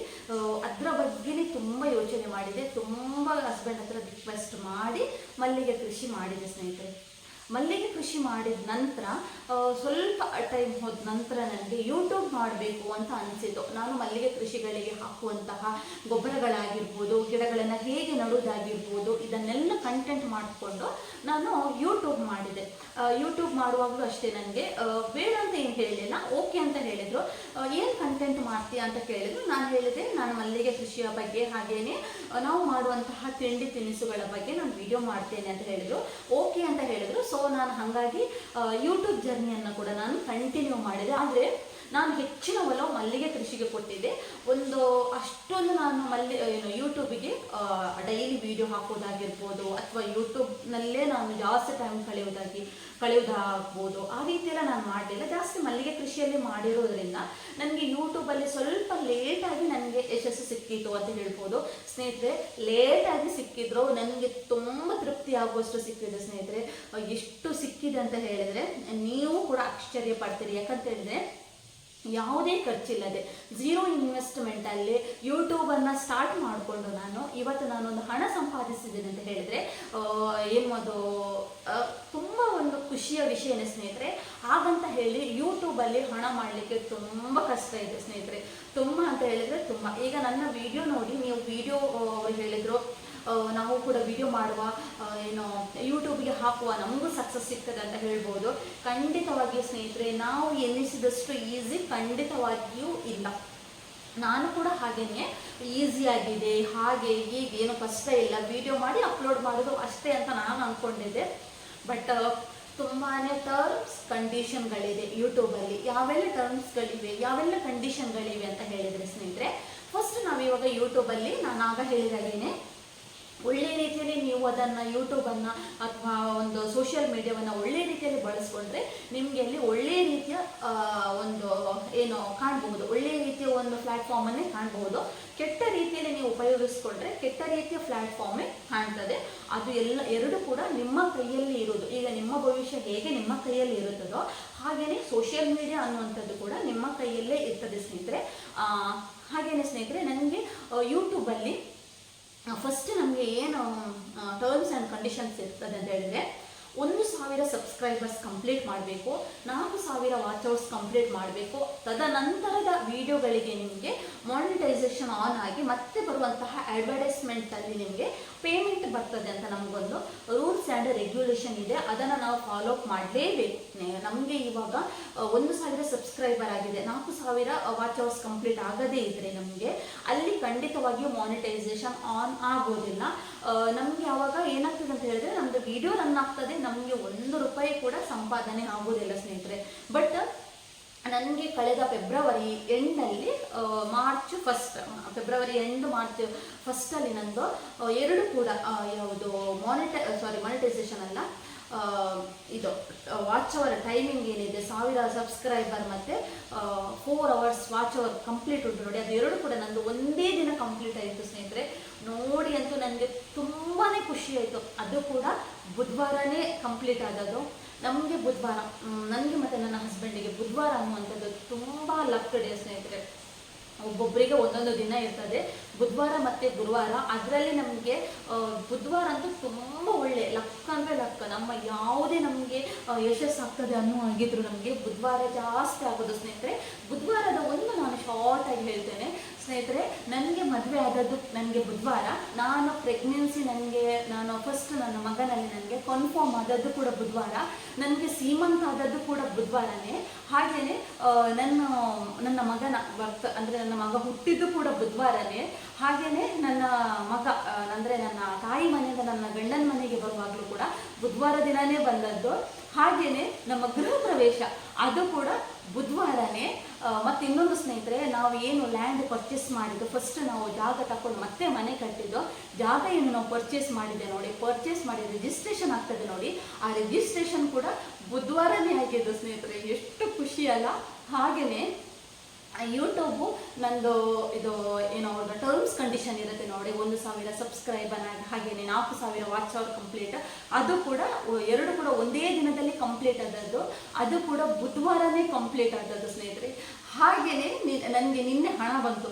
ಅದರ ಬಗ್ಗೆನೇ ತುಂಬ ಯೋಚನೆ ಮಾಡಿದೆ. ತುಂಬ ಹಸ್ಬೆಂಡ್ ಹತ್ರ ರಿಕ್ವೆಸ್ಟ್ ಮಾಡಿ ಮಲ್ಲಿಗೆ ಕೃಷಿ ಮಾಡಿದೆ ಸ್ನೇಹಿತರೆ. ಮಲ್ಲಿಗೆ ಕೃಷಿ ಮಾಡಿದ ನಂತರ ಸ್ವಲ್ಪ ಟೈಮ್ ಹೋದ ನಂತರ ನನಗೆ ಯೂಟ್ಯೂಬ್ ಮಾಡಬೇಕು ಅಂತ ಅನಿಸಿತು ನಾನು ಮಲ್ಲಿಗೆ ಕೃಷಿಗಳಿಗೆ ಹಾಕುವಂತಹ ಗೊಬ್ಬರಗಳಾಗಿರ್ಬೋದು, ಗಿಡಗಳನ್ನು ಹೇಗೆ ನಡುವುದಾಗಿರ್ಬೋದು, ಇದನ್ನೆಲ್ಲ ಕಂಟೆಂಟ್ ಮಾಡಿಕೊಂಡು ನಾನು ಯೂಟ್ಯೂಬ್ ಮಾಡಿದೆ. ಯೂಟ್ಯೂಬ್ ಮಾಡುವಾಗಲೂ ಅಷ್ಟೇ ನನಗೆ ಬೇಡ ಅಂತ ಏನು ಹೇಳಲಿಲ್ಲ ಓಕೆ ಅಂತ ಹೇಳಿದರು. ಏನು ಕಂಟೆಂಟ್ ಮಾಡ್ತೀಯ ಅಂತ ಕೇಳಿದ್ರು. ನಾನು ಹೇಳಿದೆ, ನಾನು ಮಲ್ಲಿಗೆ ಕೃಷಿಯ ಬಗ್ಗೆ ಹಾಗೇನೆ ನಾವು ಮಾಡುವಂತಹ ತಿಂಡಿ ತಿನಿಸುಗಳ ಬಗ್ಗೆ ನಾನು ವಿಡಿಯೋ ಮಾಡ್ತೇನೆ ಅಂತ ಹೇಳಿದ್ರು. ಓಕೆ ಅಂತ ಹೇಳಿದ್ರು. ಸೊ ನಾನು ಹಾಗಾಗಿ ಯೂಟ್ಯೂಬ್ ಜರ್ನಿಯನ್ನು ಕೂಡ ನಾನು ಕಂಟಿನ್ಯೂ ಮಾಡಿದೆ. ಆದರೆ ನಾನು ಹೆಚ್ಚಿನ ಒಲವು ಮಲ್ಲಿಗೆ ಕೃಷಿಗೆ ಕೊಟ್ಟಿದ್ದೆ. ಒಂದು ಅಷ್ಟೊಂದು ನಾನು ಮಲ್ಲಿ, ಏನು, ಯೂಟ್ಯೂಬಿಗೆ ಡೈಲಿ ವಿಡಿಯೋ ಹಾಕೋದಾಗಿರ್ಬೋದು ಅಥವಾ ಯೂಟ್ಯೂಬ್ನಲ್ಲೇ ನಾನು ಜಾಸ್ತಿ ಟೈಮ್ ಕಳೆಯೋದಾಗಿ ಕಳೆಯೋದಾಗ್ಬೋದು ಆ ರೀತಿಯೆಲ್ಲ ನಾನು ಮಾಡಲಿಲ್ಲ ಜಾಸ್ತಿ ಮಲ್ಲಿಗೆ ಕೃಷಿಯಲ್ಲಿ ಮಾಡಿರೋದ್ರಿಂದ ನನಗೆ ಯೂಟ್ಯೂಬಲ್ಲಿ ಸ್ವಲ್ಪ ಲೇಟಾಗಿ ನನಗೆ ಯಶಸ್ಸು ಸಿಕ್ಕಿತು ಅಂತ ಹೇಳ್ಬೋದು. ಸ್ನೇಹಿತರೆ ಲೇಟಾಗಿ ಸಿಕ್ಕಿದ್ರು ನನಗೆ ತುಂಬ ತೃಪ್ತಿ ಆಗುವಷ್ಟು ಸಿಕ್ಕಿದೆ ಸ್ನೇಹಿತರೆ. ಎಷ್ಟು ಸಿಕ್ಕಿದೆ ಅಂತ ಹೇಳಿದರೆ, ನೀವು ಕೂಡ ಆಶ್ಚರ್ಯ ಪಡ್ತೀರಿ. ಯಾಕಂತ ಹೇಳಿದ್ರೆ ಯಾವುದೇ ಖರ್ಚಿಲ್ಲದೆ ಝೀರೋ ಇನ್ವೆಸ್ಟ್ಮೆಂಟಲ್ಲಿ ಯೂಟ್ಯೂಬನ್ನು ಸ್ಟಾರ್ಟ್ ಮಾಡಿಕೊಂಡು ನಾನು ಇವತ್ತು ನಾನೊಂದು ಹಣ ಸಂಪಾದಿಸಿದ್ದೀನಿ ಅಂತ ಹೇಳಿದರೆ ಏನು ಅದು ತುಂಬ ಒಂದು ಖುಷಿಯ ವಿಷಯನೇ ಸ್ನೇಹಿತರೆ, ಹಾಗಂತ ಹೇಳಿ ಯೂಟ್ಯೂಬಲ್ಲಿ ಹಣ ಮಾಡಲಿಕ್ಕೆ ತುಂಬ ಕಷ್ಟ ಇದೆ ಸ್ನೇಹಿತರೆ. ತುಂಬ ಅಂತ ಹೇಳಿದರೆ ತುಂಬ. ಈಗ ನನ್ನ ವಿಡಿಯೋ ನೋಡಿ, ನೀವು ವಿಡಿಯೋ ಅವರು ಹೇಳಿದರು ನಾವು ಕೂಡ ವಿಡಿಯೋ ಮಾಡುವ ಏನು ಯೂಟ್ಯೂಬ್ಗೆ ಹಾಕುವ ನಮಗೂ ಸಕ್ಸಸ್ ಸಿಗ್ತದೆ ಅಂತ ಹೇಳ್ಬೋದು. ಖಂಡಿತವಾಗಿಯೂ ಸ್ನೇಹಿತರೆ, ನಾವು ಎನಿಸಿದಷ್ಟು ಈಸಿ ಖಂಡಿತವಾಗಿಯೂ ಇಲ್ಲ. ನಾನು ಕೂಡ ಹಾಗೇನೆ ಈಸಿಯಾಗಿದೆ ಹಾಗೆ, ಹೀಗೆ, ಏನು ಕಷ್ಟ ಇಲ್ಲ. ವಿಡಿಯೋ ಮಾಡಿ ಅಪ್ಲೋಡ್ ಮಾಡೋದು ಅಷ್ಟೇ ಅಂತ ನಾನು ಅಂದ್ಕೊಂಡಿದ್ದೆ ಬಟ್ ತುಂಬಾ ಟರ್ಮ್ಸ್ ಕಂಡೀಷನ್ಗಳಿದೆ ಯೂಟ್ಯೂಬಲ್ಲಿ ಯಾವೆಲ್ಲ ಟರ್ಮ್ಸ್ಗಳಿವೆ ಯಾವೆಲ್ಲ ಕಂಡೀಷನ್ಗಳಿವೆ ಅಂತ ಹೇಳಿದರೆ ಸ್ನೇಹಿತರೆ ಫಸ್ಟ್ ನಾವಿವಾಗ ಯೂಟ್ಯೂಬಲ್ಲಿ ನಾನು ಆಗ ಹೇಳಿದಾಗೇನೆ ಒಳ್ಳೆ ರೀತಿಯಲ್ಲಿ ನೀವು ಅದನ್ನು ಯೂಟ್ಯೂಬನ್ನು ಅಥವಾ ಒಂದು ಸೋಷಿಯಲ್ ಮೀಡಿಯಾವನ್ನು ಒಳ್ಳೆ ರೀತಿಯಲ್ಲಿ ಬಳಸ್ಕೊಂಡ್ರೆ ನಿಮಗೆ ಅಲ್ಲಿ ಒಳ್ಳೆ ರೀತಿಯ ಒಂದು ಏನು ಕಾಣಬಹುದು. ಒಳ್ಳೆ ರೀತಿಯ ಒಂದು ಪ್ಲ್ಯಾಟ್ಫಾರ್ಮನ್ನೇ ಕಾಣಬಹುದು. ಕೆಟ್ಟ ರೀತಿಯಲ್ಲಿ ನೀವು ಉಪಯೋಗಿಸ್ಕೊಂಡ್ರೆ ಕೆಟ್ಟ ರೀತಿಯ ಪ್ಲ್ಯಾಟ್ಫಾರ್ಮೇ ಕಾಣ್ತದೆ. ಅದು ಎಲ್ಲ, ಎರಡು ಕೂಡ ನಿಮ್ಮ ಕೈಯಲ್ಲಿ ಇರೋದು ಈಗ ನಿಮ್ಮ ಭವಿಷ್ಯ ಹೇಗೆ ನಿಮ್ಮ ಕೈಯಲ್ಲಿ ಇರುತ್ತದೋ ಹಾಗೆಯೇ ಸೋಷಿಯಲ್ ಮೀಡಿಯಾ ಅನ್ನುವಂಥದ್ದು ಕೂಡ ನಿಮ್ಮ ಕೈಯಲ್ಲೇ ಇರ್ತದೆ ಸ್ನೇಹಿತರೆ. ಹಾಗೆಯೇ ಸ್ನೇಹಿತರೆ ನನಗೆ ಯೂಟ್ಯೂಬಲ್ಲಿ ಫಸ್ಟ್ ನಮಗೆ ಏನು ಟರ್ಮ್ಸ್ ಆ್ಯಂಡ್ ಕಂಡೀಷನ್ಸ್ ಇರ್ತದೆ ಅಂತ ಹೇಳಿದ್ರೆ ಒಂದು ಸಾವಿರ ಸಬ್ಸ್ಕ್ರೈಬರ್ಸ್ ಕಂಪ್ಲೀಟ್ ಮಾಡಬೇಕು, ನಾಲ್ಕು ಸಾವಿರ ವಾಚ್ ಅವರ್ಸ್ ಕಂಪ್ಲೀಟ್ ಮಾಡಬೇಕು, ತದನಂತರದ ವಿಡಿಯೋಗಳಿಗೆ ನಿಮಗೆ ಮಾನಿಟೈಸೇಷನ್ ಆನ್ ಆಗಿ ಮತ್ತೆ ಬರುವಂತಹ ಅಡ್ವರ್ಟೈಸ್ಮೆಂಟಲ್ಲಿ ನಿಮಗೆ ಪೇಮೆಂಟ್ ಬರ್ತದೆ ಅಂತ ನಮಗೊಂದು ರೂಲ್ಸ್ ಆ್ಯಂಡ್ ರೆಗ್ಯುಲೇಷನ್ ಇದೆ. ಅದನ್ನು ನಾವು ಫಾಲೋ ಅಪ್ ಮಾಡಲೇಬೇಕು. ನಮಗೆ ಇವಾಗ ಒಂದು ಸಾವಿರ ಸಬ್ಸ್ಕ್ರೈಬರ್ ಆಗಿದೆ. ನಾಲ್ಕು ಸಾವಿರ ವಾಚ್ ಅವರ್ಸ್ ಕಂಪ್ಲೀಟ್ ಆಗದೇ ಇದ್ದರೆ ನಮಗೆ ಅಲ್ಲಿ ಖಂಡಿತವಾಗಿಯೂ ಮಾನಿಟೈಸೇಷನ್ ಆನ್ ಆಗೋದಿಲ್ಲ. ನಮಗೆ ಯಾವಾಗ ಏನಾಗ್ತದೆ ಅಂತ ಹೇಳಿದ್ರೆ, ನಮ್ದು ವಿಡಿಯೋ ರನ್ ಆಗ್ತದೆ, ನಮಗೆ ಒಂದು ರೂಪಾಯಿ ಕೂಡ ಸಂಪಾದನೆ ಆಗೋದಿಲ್ಲ ಸ್ನೇಹಿತರೆ. ಬಟ್ ನನಗೆ ಕಳೆದ February ಎಂಡಲ್ಲಿ March first February end March ಫಸ್ಟಲ್ಲಿ ನಂದು ಎರಡು ಕೂಡ ಯಾವುದು ಮಾನಿಟೈ ಸಾರಿ ಮಾನಿಟೈಸೇಷನ್ ಅಲ್ಲ ಇದು ವಾಚ್ ಅವರ್ ಟೈಮಿಂಗ್ ಏನಿದೆ ಸಾವಿರ ಸಬ್ಸ್ಕ್ರೈಬರ್ ಮತ್ತು four hours watch hour complete ಉಂಟು ನೋಡಿ, ಅದು ಎರಡು ಕೂಡ ನಂದು ಒಂದೇ ದಿನ ಕಂಪ್ಲೀಟ್ ಆಯಿತು ಸ್ನೇಹಿತರೆ. ನೋಡಿ ಅಂತೂ ನನಗೆ ತುಂಬಾ ಖುಷಿ ಆಯಿತು. ಅದು ಕೂಡ ಬುಧವಾರನೇ ಕಂಪ್ಲೀಟ್ ಆದದ್ದು. ನಮಗೆ ಬುಧವಾರ ನನಗೆ ಮತ್ತು ನನ್ನ ಹಸ್ಬೆಂಡಿಗೆ ಬುಧವಾರ ಅನ್ನುವಂಥದ್ದು ತುಂಬ ಲಕ್ ಡೇ ಸ್ನೇಹಿತರೆ. ಒಬ್ಬೊಬ್ಬರಿಗೆ ಒಂದೊಂದು ದಿನ ಇರ್ತದೆ. ಬುಧವಾರ ಮತ್ತು ಗುರುವಾರ. ಅದರಲ್ಲಿ ನಮಗೆ ಬುಧವಾರ ಅಂತೂ ತುಂಬ ಒಳ್ಳೆ, ಲಕ್ ಅಂದರೆ ಲಕ್. ನಮ್ಮ ಯಾವುದೇ ನಮಗೆ ಯಶಸ್ಸಾಗ್ತದೆ ಅನ್ನೋ ಆಗಿದ್ರು ನಮಗೆ ಬುಧವಾರ ಜಾಸ್ತಿ ಆಗೋದು ಸ್ನೇಹಿತರೆ. ಬುಧವಾರದ ಒಂದು ನಾನು ಶಾರ್ಟಾಗಿ ಹೇಳ್ತೇನೆ. ಸ್ನೇಹಿತರೆ, ನನಗೆ ಮದುವೆ ಆದದ್ದು ನನಗೆ ಬುಧವಾರ. ನಾನು ಪ್ರೆಗ್ನೆನ್ಸಿ ನನಗೆ, ನಾನು ಫಸ್ಟ್ ನನ್ನ ಮಗನಲ್ಲಿ ನನಗೆ ಕನ್ಫರ್ಮ್ ಆದದ್ದು ಕೂಡ ಬುಧವಾರ. ನನಗೆ ಸೀಮಂತ ಆದದ್ದು ಕೂಡ ಬುಧವಾರನೇ. ಹಾಗೆಯೇ ನನ್ನ ನನ್ನ ಮಗನ, ಅಂದರೆ ನನ್ನ ಮಗ ಹುಟ್ಟಿದ್ದು ಕೂಡ ಬುಧವಾರನೇ. ಹಾಗೆಯೇ ನನ್ನ ಮಗ ಅಂದ್ರೆ ನನ್ನ ತಾಯಿ ಮನೆಯಿಂದ ನನ್ನ ಗಂಡನ ಮನೆಗೆ ಬರುವಾಗಲೂ ಕೂಡ ಬುಧವಾರ ದಿನನೇ ಬಂದದ್ದು. ಹಾಗೆಯೇ ನಮ್ಮ ಗೃಹ ಪ್ರವೇಶ, ಅದು ಕೂಡ ಬುಧವಾರನೇ. ಮತ್ತೆ ಇನ್ನೊಂದು ಸ್ನೇಹಿತರೆ, ನಾವು ಏನು ಲ್ಯಾಂಡ್ ಪರ್ಚೇಸ್ ಮಾಡಿದ್ದು ಫಸ್ಟ್ ನಾವು ಜಾಗ ತಗೊಂಡು ಮತ್ತೆ ಮನೆ ಕಟ್ಟಿದ್ದು. ಜಾಗ ಏನು ನಾವು ಪರ್ಚೇಸ್ ಮಾಡಿದ್ದೆ ನೋಡಿ ಪರ್ಚೇಸ್ ಮಾಡಿ ರಿಜಿಸ್ಟ್ರೇಷನ್ ಆಗ್ತದೆ ನೋಡಿ. ಆ ರಿಜಿಸ್ಟ್ರೇಷನ್ ಕೂಡ ಬುಧವಾರನೇ ಆಗಿದ್ದು ಸ್ನೇಹಿತರೆ, ಎಷ್ಟು ಖುಷಿ ಅಲ್ಲ. ಹಾಗೆಯೇ ಯೂಟ್ಯೂಬು ನಂದು ಇದು ಏನೋ ಟರ್ಮ್ಸ್ ಕಂಡೀಷನ್ ಇರುತ್ತೆ ನೋಡಿ, ಒಂದು ಸಾವಿರ ಸಬ್ಸ್ಕ್ರೈಬರ್ ಹಾಗೆಯೇ ನಾಲ್ಕು ಸಾವಿರ ವಾಚ್ ಅವರ್ ಕಂಪ್ಲೀಟ್ ಅದು ಕೂಡ ಎರಡು ಕೂಡ ಒಂದೇ ದಿನದಲ್ಲಿ ಕಂಪ್ಲೀಟ್ ಆದದ್ದು, ಅದು ಕೂಡ ಬುಧವಾರನೇ ಕಂಪ್ಲೀಟ್ ಆದದ್ದು ಸ್ನೇಹಿತರೆ. ಹಾಗೆಯೇ ನನಗೆ ನಿನ್ನೆ ಹಣ ಬಂತು.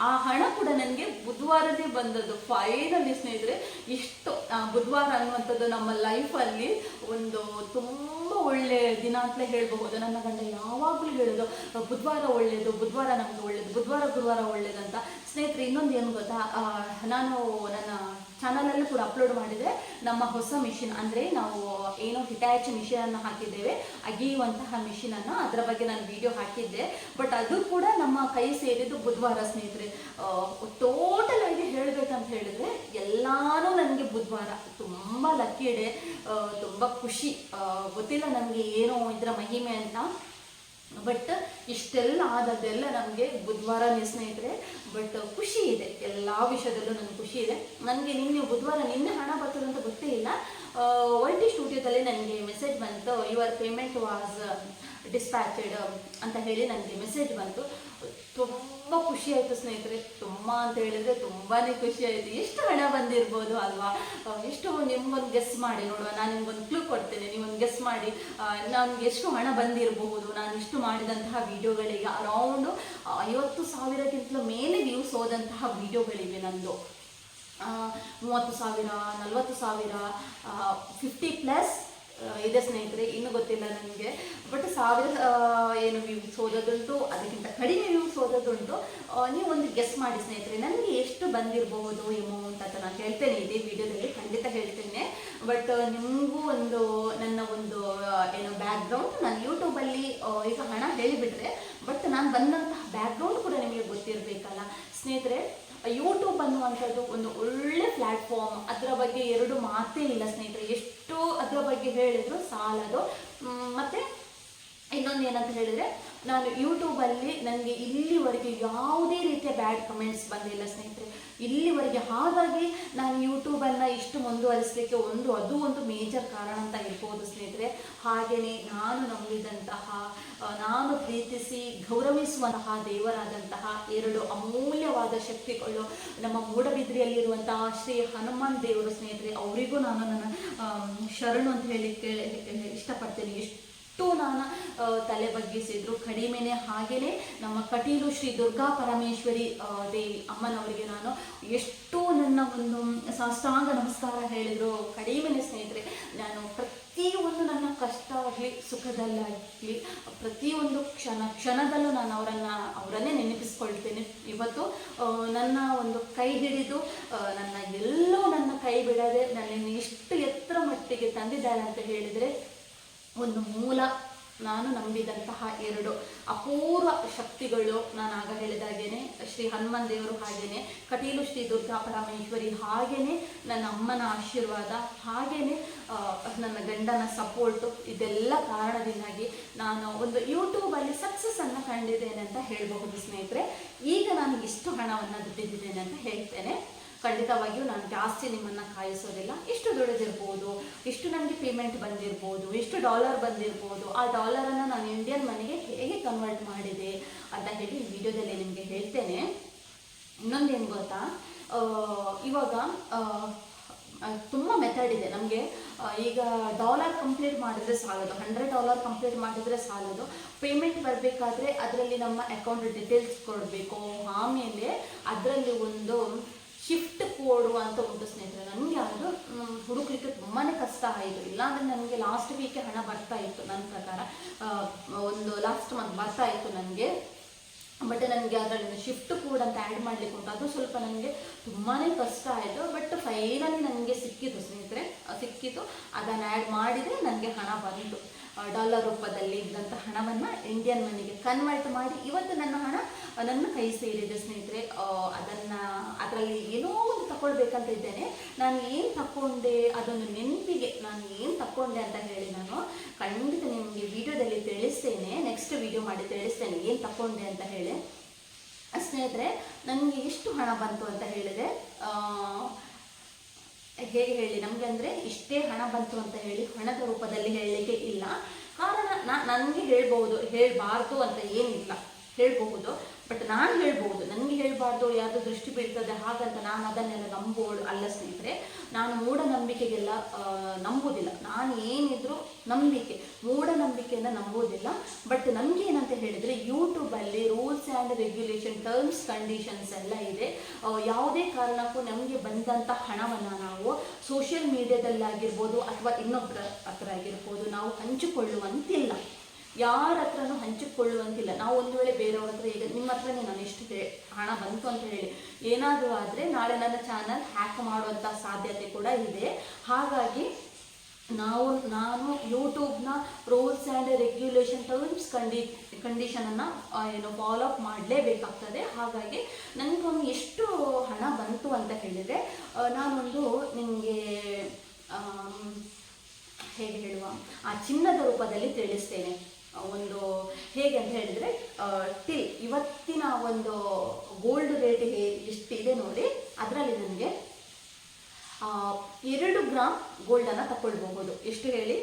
ಆ ಹಣ ಕೂಡ ನನಗೆ ಬುಧವಾರದೇ ಬಂದದ್ದು. ಫೈನಲಿ ಸ್ನೇಹಿತರೆ, ಇಷ್ಟು ಬುಧವಾರ ಅನ್ನುವಂಥದ್ದು ನಮ್ಮ ಲೈಫಲ್ಲಿ ಒಂದು ತುಂಬ ಒಳ್ಳೆ ದಿನ ಅಂತಲೇ ಹೇಳಬಹುದು. ನನ್ನ ಗಂಡ ಯಾವಾಗಲೂ ಹೇಳೋದು, ಬುಧವಾರ ಒಳ್ಳೆಯದು ಬುಧವಾರ ನಮಗೆ ಒಳ್ಳೇದು, ಬುಧವಾರ ಗುರುವಾರ ಒಳ್ಳೇದಂತ ಸ್ನೇಹಿತರೆ, ಇನ್ನೊಂದು ಏನು ಗೊತ್ತಾ? ನಾನು ನನ್ನ ಚಾನಲಲ್ಲೂ ಕೂಡ ಅಪ್ಲೋಡ್ ಮಾಡಿದರೆ ನಮ್ಮ ಹೊಸ ಮಿಷಿನ್ ಅಂದರೆ ನಾವು ಏನೋ ಹಿಟ್ಯಾಚ್ ಮಿಷಿನನ್ನು ಹಾಕಿದ್ದೇವೆ, ಅಗಿಯುವಂತಹ ಮಿಷಿನನ್ನು ಅದರ ಬಗ್ಗೆ ನಾನು ವಿಡಿಯೋ ಹಾಕಿದ್ದೆ. ಬಟ್ ಅದು ಕೂಡ ನಮ್ಮ ಕೈ ಸೇರಿದ್ದು ಬುಧವಾರ ಸ್ನೇಹಿತರೆ. ಟೋಟಲ್ ಆಗಿ ಹೇಳಬೇಕಂತ ಹೇಳಿದ್ರೆ ಎಲ್ಲಾನು ನನಗೆ ಬುಧವಾರ ತುಂಬ ಲಕ್ಕಿ ಇಡೆ ತುಂಬ ಖುಷಿ. ಗೊತ್ತಿಲ್ಲ ನನಗೆ ಏನೋ ಇದರ ಮಹಿಮೆ ಅಂತ. ಬಟ್ ಇಷ್ಟೆಲ್ಲ ಆದದ್ದೆಲ್ಲ ನಮಗೆ ಬುಧವಾರನೇ ಸ್ನೇಹಿತರೆ ಬಟ್ ಖುಷಿ ಇದೆ. ಎಲ್ಲ ವಿಷಯದಲ್ಲೂ ನನಗೆ ಖುಷಿ ಇದೆ. ನನಗೆ ನಿನ್ನೆ ಬುಧವಾರ ನಿನ್ನೆ ಹಣ ಬರ್ತದೆ ಅಂತ ಗೊತ್ತೇ ಇಲ್ಲ. ವೈ ಟಿ ಸ್ಟುಡಿಯೋದಲ್ಲಿ ನನಗೆ ಮೆಸೇಜ್ ಬಂತು ಯುವರ್ ಪೇಮೆಂಟ್ ವಾಸ್ ಡಿಸ್ಪ್ಯಾಚೆಡ್ ಅಂತ ಹೇಳಿ ನನಗೆ ಮೆಸೇಜ್ ಬಂತು. ತುಂಬ ಖುಷಿ ಆಯಿತು ಸ್ನೇಹಿತರೆ, ತುಂಬ ಅಂತ ಹೇಳಿದರೆ ತುಂಬಾ ಖುಷಿ ಆಯಿತು. ಎಷ್ಟು ಹಣ ಬಂದಿರ್ಬೋದು ಅಲ್ವಾ? ಎಷ್ಟು ನಿಮ್ಗೊಂದು ಗೆಸ್ ಮಾಡಿ ನೋಡುವ. ನಾನು ನಿಮ್ಗೊಂದು ಕ್ಲೂ ಕೊಡ್ತೇನೆ. ನೀವೊಂದು ಗೆಸ್ ಮಾಡಿ. ನನಗೆ ಎಷ್ಟು ಹಣ ಬಂದಿರಬಹುದು ನಾನು ಇಷ್ಟು ಮಾಡಿದಂತಹ ವಿಡಿಯೋಗಳಿಗೆ ಅರೌಂಡು ಐವತ್ತು ಸಾವಿರಕ್ಕಿಂತಲೂ ಮೇಲೆ ವ್ಯೂಸ್ ಹೋದಂತಹ ವಿಡಿಯೋಗಳಿವೆ ನಂದು. ಮೂವತ್ತು ಸಾವಿರ, ನಲ್ವತ್ತು ಸಾವಿರ ಫಿಫ್ಟಿ ಪ್ಲಸ್ ಇದೆ ಸ್ನೇಹಿತರೆ, ಇನ್ನೂ ಗೊತ್ತಿಲ್ಲ ನನಗೆ ಬಟ್ ಸಾವಿರ ಏನು ವ್ಯೂಸ್ ಓದೋದುಂಟು ಅದಕ್ಕಿಂತ ಕಡಿಮೆ ವ್ಯೂಸ್ ಓದೋದುಂಟು ನೀವು ಒಂದು ಗೆಸ್ ಮಾಡಿ ಸ್ನೇಹಿತರೆ, ನನಗೆ ಎಷ್ಟು ಬಂದಿರಬಹುದು ಅಮೌಂಟ್ ಅಂತ ನಾನು ಹೇಳ್ತೇನೆ, ಇದೇ ವಿಡಿಯೋದಲ್ಲಿ ಖಂಡಿತ ಹೇಳ್ತೇನೆ. ಬಟ್ ನಿಮಗೂ ಒಂದು, ನನ್ನ ಒಂದು ಏನು ಬ್ಯಾಕ್ಗ್ರೌಂಡ್ ನಾನು ಯೂಟ್ಯೂಬಲ್ಲಿ ಈಗ ಹಣ ಹೇಳಿಬಿಟ್ರೆ ಬಟ್ ನಾನು ಬಂದಂತಹ ಬ್ಯಾಕ್ಗ್ರೌಂಡ್ ಕೂಡ ನಿಮಗೆ ಗೊತ್ತಿರಬೇಕಲ್ಲ. ಸ್ನೇಹಿತರೆ ಯೂಟ್ಯೂಬ್ ಅನ್ನುವಂಥದ್ದು ಒಂದು ಒಳ್ಳೆ ಪ್ಲ್ಯಾಟ್ಫಾರ್ಮ್ ಅದರ ಬಗ್ಗೆ ಎರಡು ಮಾತೇ ಇಲ್ಲ ಸ್ನೇಹಿತರೆ. ಎಷ್ಟು ಅದರ ಬಗ್ಗೆ ಹೇಳಿದ್ರು ಸಾಲದು. ಮತ್ತೆ ಇನ್ನೊಂದು ಏನಂತ ಹೇಳಿದ್ರೆ, ನಾನು ಯೂಟ್ಯೂಬಲ್ಲಿ ನನಗೆ ಇಲ್ಲಿವರೆಗೆ ಯಾವುದೇ ರೀತಿಯ ಬ್ಯಾಡ್ ಕಮೆಂಟ್ಸ್ ಬಂದಿಲ್ಲ ಸ್ನೇಹಿತರೆ. ಇಲ್ಲಿವರೆಗೆ ಹಾಗಾಗಿ ನಾನು ಯೂಟ್ಯೂಬನ್ನು ಇಷ್ಟು ಮುಂದುವರಿಸಲಿಕ್ಕೆ ಒಂದು, ಅದು ಒಂದು ಮೇಜರ್ ಕಾರಣ ಅಂತ ಇರ್ಬೋದು ಸ್ನೇಹಿತರೆ. ಹಾಗೆಯೇ ನಾನು ನಂಬಿದಂತಹ ನಾನು ಪ್ರೀತಿಸಿ ಗೌರವಿಸುವಂತಹ ದೇವರಾದಂತಹ ಎರಡು ಅಮೂಲ್ಯವಾದ ಶಕ್ತಿಗಳು ನಮ್ಮ ಮೂಡಬಿದ್ರಿಯಲ್ಲಿರುವಂತಹ ಶ್ರೀ ಹನುಮಾನ್ ದೇವರು ಸ್ನೇಹಿತರೆ, ಅವರಿಗೂ ನಾನು ನನ್ನ ಶರಣು ಅಂತ ಹೇಳಿ ಇಷ್ಟಪಡ್ತೇನೆ. ಎಷ್ಟು ಆ, ತಲೆ ಬಗ್ಗಿಸಿದ್ರು. ಕಡಿಮೆನೆ ಹಾಗೇನೆ ನಮ್ಮ ಕಟೀಲು ಶ್ರೀ ದುರ್ಗಾ ಪರಮೇಶ್ವರಿ ದೇವಿ ಅಮ್ಮನವರಿಗೆ ನಾನು ಎಷ್ಟು ನನ್ನ ಒಂದು ಸಾಷ್ಟಾಂಗ ನಮಸ್ಕಾರ ಹೇಳಿದ್ರು. ಕಡಿಮೆನೆ ಸ್ನೇಹಿತರೆ ನಾನು ಪ್ರತಿಯೊಂದು ನನ್ನ ಕಷ್ಟ ಆಗಲಿ ಸುಖದಲ್ಲಾಗಲಿ ಪ್ರತಿಯೊಂದು ಕ್ಷಣ ಕ್ಷಣದಲ್ಲೂ ನಾನು ಅವರನ್ನು ಅವರನ್ನೇ ನೆನಪಿಸ್ಕೊಳ್ತೇನೆ. ಇವತ್ತು ನನ್ನ ಒಂದು ಕೈ ಹಿಡಿದು ನನ್ನ ಎಲ್ಲೋ ನನ್ನ ಕೈ ಬಿಡದೆ ನನ್ನನ್ನು ಎಷ್ಟು ಎತ್ತರ ಮಟ್ಟಿಗೆ ತಂದಿದ್ದಾರೆ ಅಂತ ಹೇಳಿದರೆ ಒಂದು ಮೂಲ ನಾನು ನಂಬಿದಂತಹ ಎರಡು ಅಪೂರ್ವ ಶಕ್ತಿಗಳು ನಾನು ಆಗ ಹೇಳಿದಾಗೇನೆ ಶ್ರೀ ಹನುಮನ್ ದೇವರು ಹಾಗೇನೆ, ಕಟೀಲು ಶ್ರೀ ದುರ್ಗಾ ಪರಮೇಶ್ವರಿ ಹಾಗೇನೆ, ನನ್ನ ಅಮ್ಮನ ಆಶೀರ್ವಾದ ಹಾಗೇನೆ ನನ್ನ ಗಂಡನ ಸಪೋರ್ಟು ಇದೆಲ್ಲ ಕಾರಣದಿಂದಾಗಿ ನಾನು ಒಂದು ಯೂಟ್ಯೂಬಲ್ಲಿ ಸಕ್ಸಸ್ಸನ್ನು ಕಂಡಿದ್ದೇನೆ ಅಂತ ಹೇಳಬಹುದು ಸ್ನೇಹಿತರೆ. ಈಗ ನಾನು ಇಷ್ಟು ಹಣವನ್ನು ದುಡ್ಡಿದ್ದೇನೆ ಅಂತ ಹೇಳ್ತೇನೆ. ಖಂಡಿತವಾಗಿಯೂ ನಾನು ಜಾಸ್ತಿ ನಿಮ್ಮನ್ನು ಕಾಯಿಸೋದಿಲ್ಲ. ಎಷ್ಟು ದುಡಿದಿರ್ಬೋದು ಎಷ್ಟು ನನಗೆ ಪೇಮೆಂಟ್ ಬಂದಿರ್ಬೋದು ಎಷ್ಟು ಡಾಲರ್ ಬಂದಿರ್ಬೋದು. ಆ ಡಾಲರನ್ನು ನಾನು ಇಂಡಿಯನ್ ಮನೆಗೆ ಹೇಗೆ ಕನ್ವರ್ಟ್ ಮಾಡಿದೆ ಅಂತ ಹೇಳಿ ಈ ವಿಡಿಯೋದಲ್ಲಿ ನಿಮಗೆ ಹೇಳ್ತೇನೆ. ಇನ್ನೊಂದೇನು ಗೊತ್ತಾ? ಇವಾಗ ತುಂಬ ಮೆಥಡ್ ಇದೆ. ನಮಗೆ ಈಗ ಡಾಲರ್ ಕಂಪ್ಲೀಟ್ ಮಾಡಿದ್ರೆ ಸಾಲದು. ಹಂಡ್ರೆಡ್ ಡಾಲರ್ ಕಂಪ್ಲೀಟ್ ಮಾಡಿದ್ರೆ ಸಾಲದು. ಪೇಮೆಂಟ್ ಬರಬೇಕಾದ್ರೆ ಅದರಲ್ಲಿ ನಮ್ಮ ಅಕೌಂಟ್ ಡೀಟೇಲ್ಸ್ ಕೊಡಬೇಕು. ಆಮೇಲೆ ಅದರಲ್ಲಿ ಒಂದು ಶಿಫ್ಟ್ ಕೋಡು ಅಂತ ಒಂದು ಸ್ನೇಹಿತರೆ. ನನಗೆ ಅದು ಹುಡುಕ್ಲಿಕ್ಕೆ ತುಂಬಾ ಕಷ್ಟ ಆಯಿತು. ಇಲ್ಲಾಂದರೆ ನನಗೆ ಲಾಸ್ಟ್ ವೀಕೆ ಹಣ ಬರ್ತಾ ಇತ್ತು ನನ್ನ ಪ್ರಕಾರ. ಒಂದು ಲಾಸ್ಟ್ ಮಂತ್ ಬರ್ತಾ ಇತ್ತು ನನಗೆ. ಬಟ್ ನನಗೆ ಅದರಲ್ಲಿ ಶಿಫ್ಟ್ ಕೋಡ್ ಅಂತ ಆ್ಯಡ್ ಮಾಡ್ಲಿಕ್ಕೆ ಉಂಟು. ಅದು ಸ್ವಲ್ಪ ನನಗೆ ತುಂಬಾ ಕಷ್ಟ ಆಯಿತು. ಬಟ್ ಫೈನಲಿ ನನಗೆ ಸಿಕ್ಕಿತು ಸ್ನೇಹಿತರೆ. ಸಿಕ್ಕಿತು. ಅದನ್ನು ಆ್ಯಡ್ ಮಾಡಿದರೆ ನನಗೆ ಹಣ ಬಂತು. ಡಾಲರ್ ರೂಪದಲ್ಲಿ ಇದ್ದಂಥ ಹಣವನ್ನು ಇಂಡಿಯನ್ ಮನಿಗೆ ಕನ್ವರ್ಟ್ ಮಾಡಿ ಇವತ್ತು ನನ್ನ ಹಣ ನನ್ನ ಕೈ ಸೇರಿದೆ ಸ್ನೇಹಿತರೆ ಅದನ್ನು, ಅದರಲ್ಲಿ ಏನೋ ಒಂದು ತಗೊಳ್ಬೇಕಂತ ಇದ್ದೇನೆ. ನಾನು ಏನು ತಕ್ಕೊಂಡೆ, ಅದೊಂದು ನೆನಪಿಗೆ ನಾನು ಏನು ತಕ್ಕೊಂಡೆ ಅಂತ ಹೇಳಿ ನಾನು ಖಂಡಿತ ನಿಮಗೆ ವಿಡಿಯೋದಲ್ಲಿ ತಿಳಿಸ್ತೇನೆ. ನೆಕ್ಸ್ಟ್ ವಿಡಿಯೋ ಮಾಡಿ ತಿಳಿಸ್ತೇನೆ ಏನು ತಕ್ಕೊಂಡೆ ಅಂತ ಹೇಳಿ. ಸ್ನೇಹಿತರೆ, ನನಗೆ ಎಷ್ಟು ಹಣ ಬಂತು ಅಂತ ಹೇಳಿದೆ ಹೇಗೆ ಹೇಳಿ, ನಮಗೆ ಅಂದರೆ ಇಷ್ಟೇ ಹಣ ಬಂತು ಅಂತ ಹೇಳಿ ಹಣದ ರೂಪದಲ್ಲಿ ಹೇಳಲಿಕ್ಕೆ ಇಲ್ಲ. ಕಾರಣ ನಾ, ನನಗೆ ಹೇಳ್ಬೋದು, ಹೇಳಬಾರ್ದು ಅಂತ ಏನಿಲ್ಲ. ಹೇಳ್ಬಹುದು. ಬಟ್ ನಾನು ಹೇಳ್ಬೋದು, ನನಗೆ ಹೇಳಬಾರ್ದು ಯಾರು ದೃಷ್ಟಿ ಬೀಳ್ತದೆ ಹಾಗಂತ ನಾನು ಅದನ್ನೆಲ್ಲ ನಂಬೋಳು ಅಲ್ಲ ಸ್ನೇಹಿತರೆ. ನಾನು ಮೂಢನಂಬಿಕೆಗೆಲ್ಲ ನಂಬೋದಿಲ್ಲ. ನಾನು ಏನಿದ್ರು ನಂಬಿಕೆ. ಮೂಢನಂಬಿಕೆಯನ್ನು ನಂಬೋದಿಲ್ಲ. ಬಟ್ ನನಗೆ ಏನಂತ ಹೇಳಿದರೆ ಯೂಟ್ಯೂಬಲ್ಲಿ rules and regulation terms conditions ಎಲ್ಲ ಇದೆ. ಯಾವುದೇ ಕಾರಣಕ್ಕೂ ನಮಗೆ ಬಂದಂಥ ಹಣವನ್ನು ನಾವು ಸೋಷಿಯಲ್ ಮೀಡಿಯಾದಲ್ಲಾಗಿರ್ಬೋದು ಅಥವಾ ಇನ್ನೊಬ್ಬರ ಹತ್ರ ಆಗಿರ್ಬೋದು ನಾವು ಹಂಚಿಕೊಳ್ಳುವಂತಿಲ್ಲ. ಯಾರ ಹತ್ರನೂ ಹಂಚಿಕೊಳ್ಳುವಂತಿಲ್ಲ ನಾವು ಒಂದು ವೇಳೆ ಬೇರೆಯವ್ರ ಹತ್ರ ಈಗ ನಿಮ್ಮ ಹತ್ರನೇ ನಾನು ಎಷ್ಟು ಹಣ ಬಂತು ಅಂತ ಹೇಳಿ ಏನಾದರೂ ಆದರೆ ನಾಳೆ ನನ್ನ ಚಾನಲ್ ಹ್ಯಾಕ್ ಮಾಡುವಂಥ ಸಾಧ್ಯತೆ ಕೂಡ ಇದೆ. ಹಾಗಾಗಿ ನಾವು, ನಾನು ಯೂಟ್ಯೂಬ್ನ ರೂಲ್ಸ್ ಆ್ಯಂಡ್ ರೆಗ್ಯುಲೇಷನ್ ಟರ್ಮ್ಸ್ ಕಂಡಿ, ಕಂಡೀಷನನ್ನು ಏನು ಫಾಲೋ ಅಪ್ ಮಾಡಲೇಬೇಕಾಗ್ತದೆ. ಹಾಗಾಗಿ ನನಗೊಂದು ಎಷ್ಟು ಹಣ ಬಂತು ಅಂತ ಹೇಳಿದರೆ ನಾನೊಂದು ನಿಮಗೆ ಹೇಗೆ ಹೇಳುವ, ಆ ಚಿನ್ನದ ರೂಪದಲ್ಲಿ ತಿಳಿಸ್ತೇನೆ. ಒಂದು ಹೇಗೆ ಅಂತ ಹೇಳಿದರೆ ಟಿಲ್ ಇವತ್ತಿನ ಒಂದು ಗೋಲ್ಡ್ ರೇಟ್ ಹೇ ಎಷ್ಟಿದೆ ನೋಡಿ, ಅದರಲ್ಲಿ ನನಗೆ ಎರಡು ಗ್ರಾಮ್ ಗೋಲ್ಡನ್ನು ತಗೊಳ್ಬಹುದು ಎಷ್ಟು ಹೇಳಿ?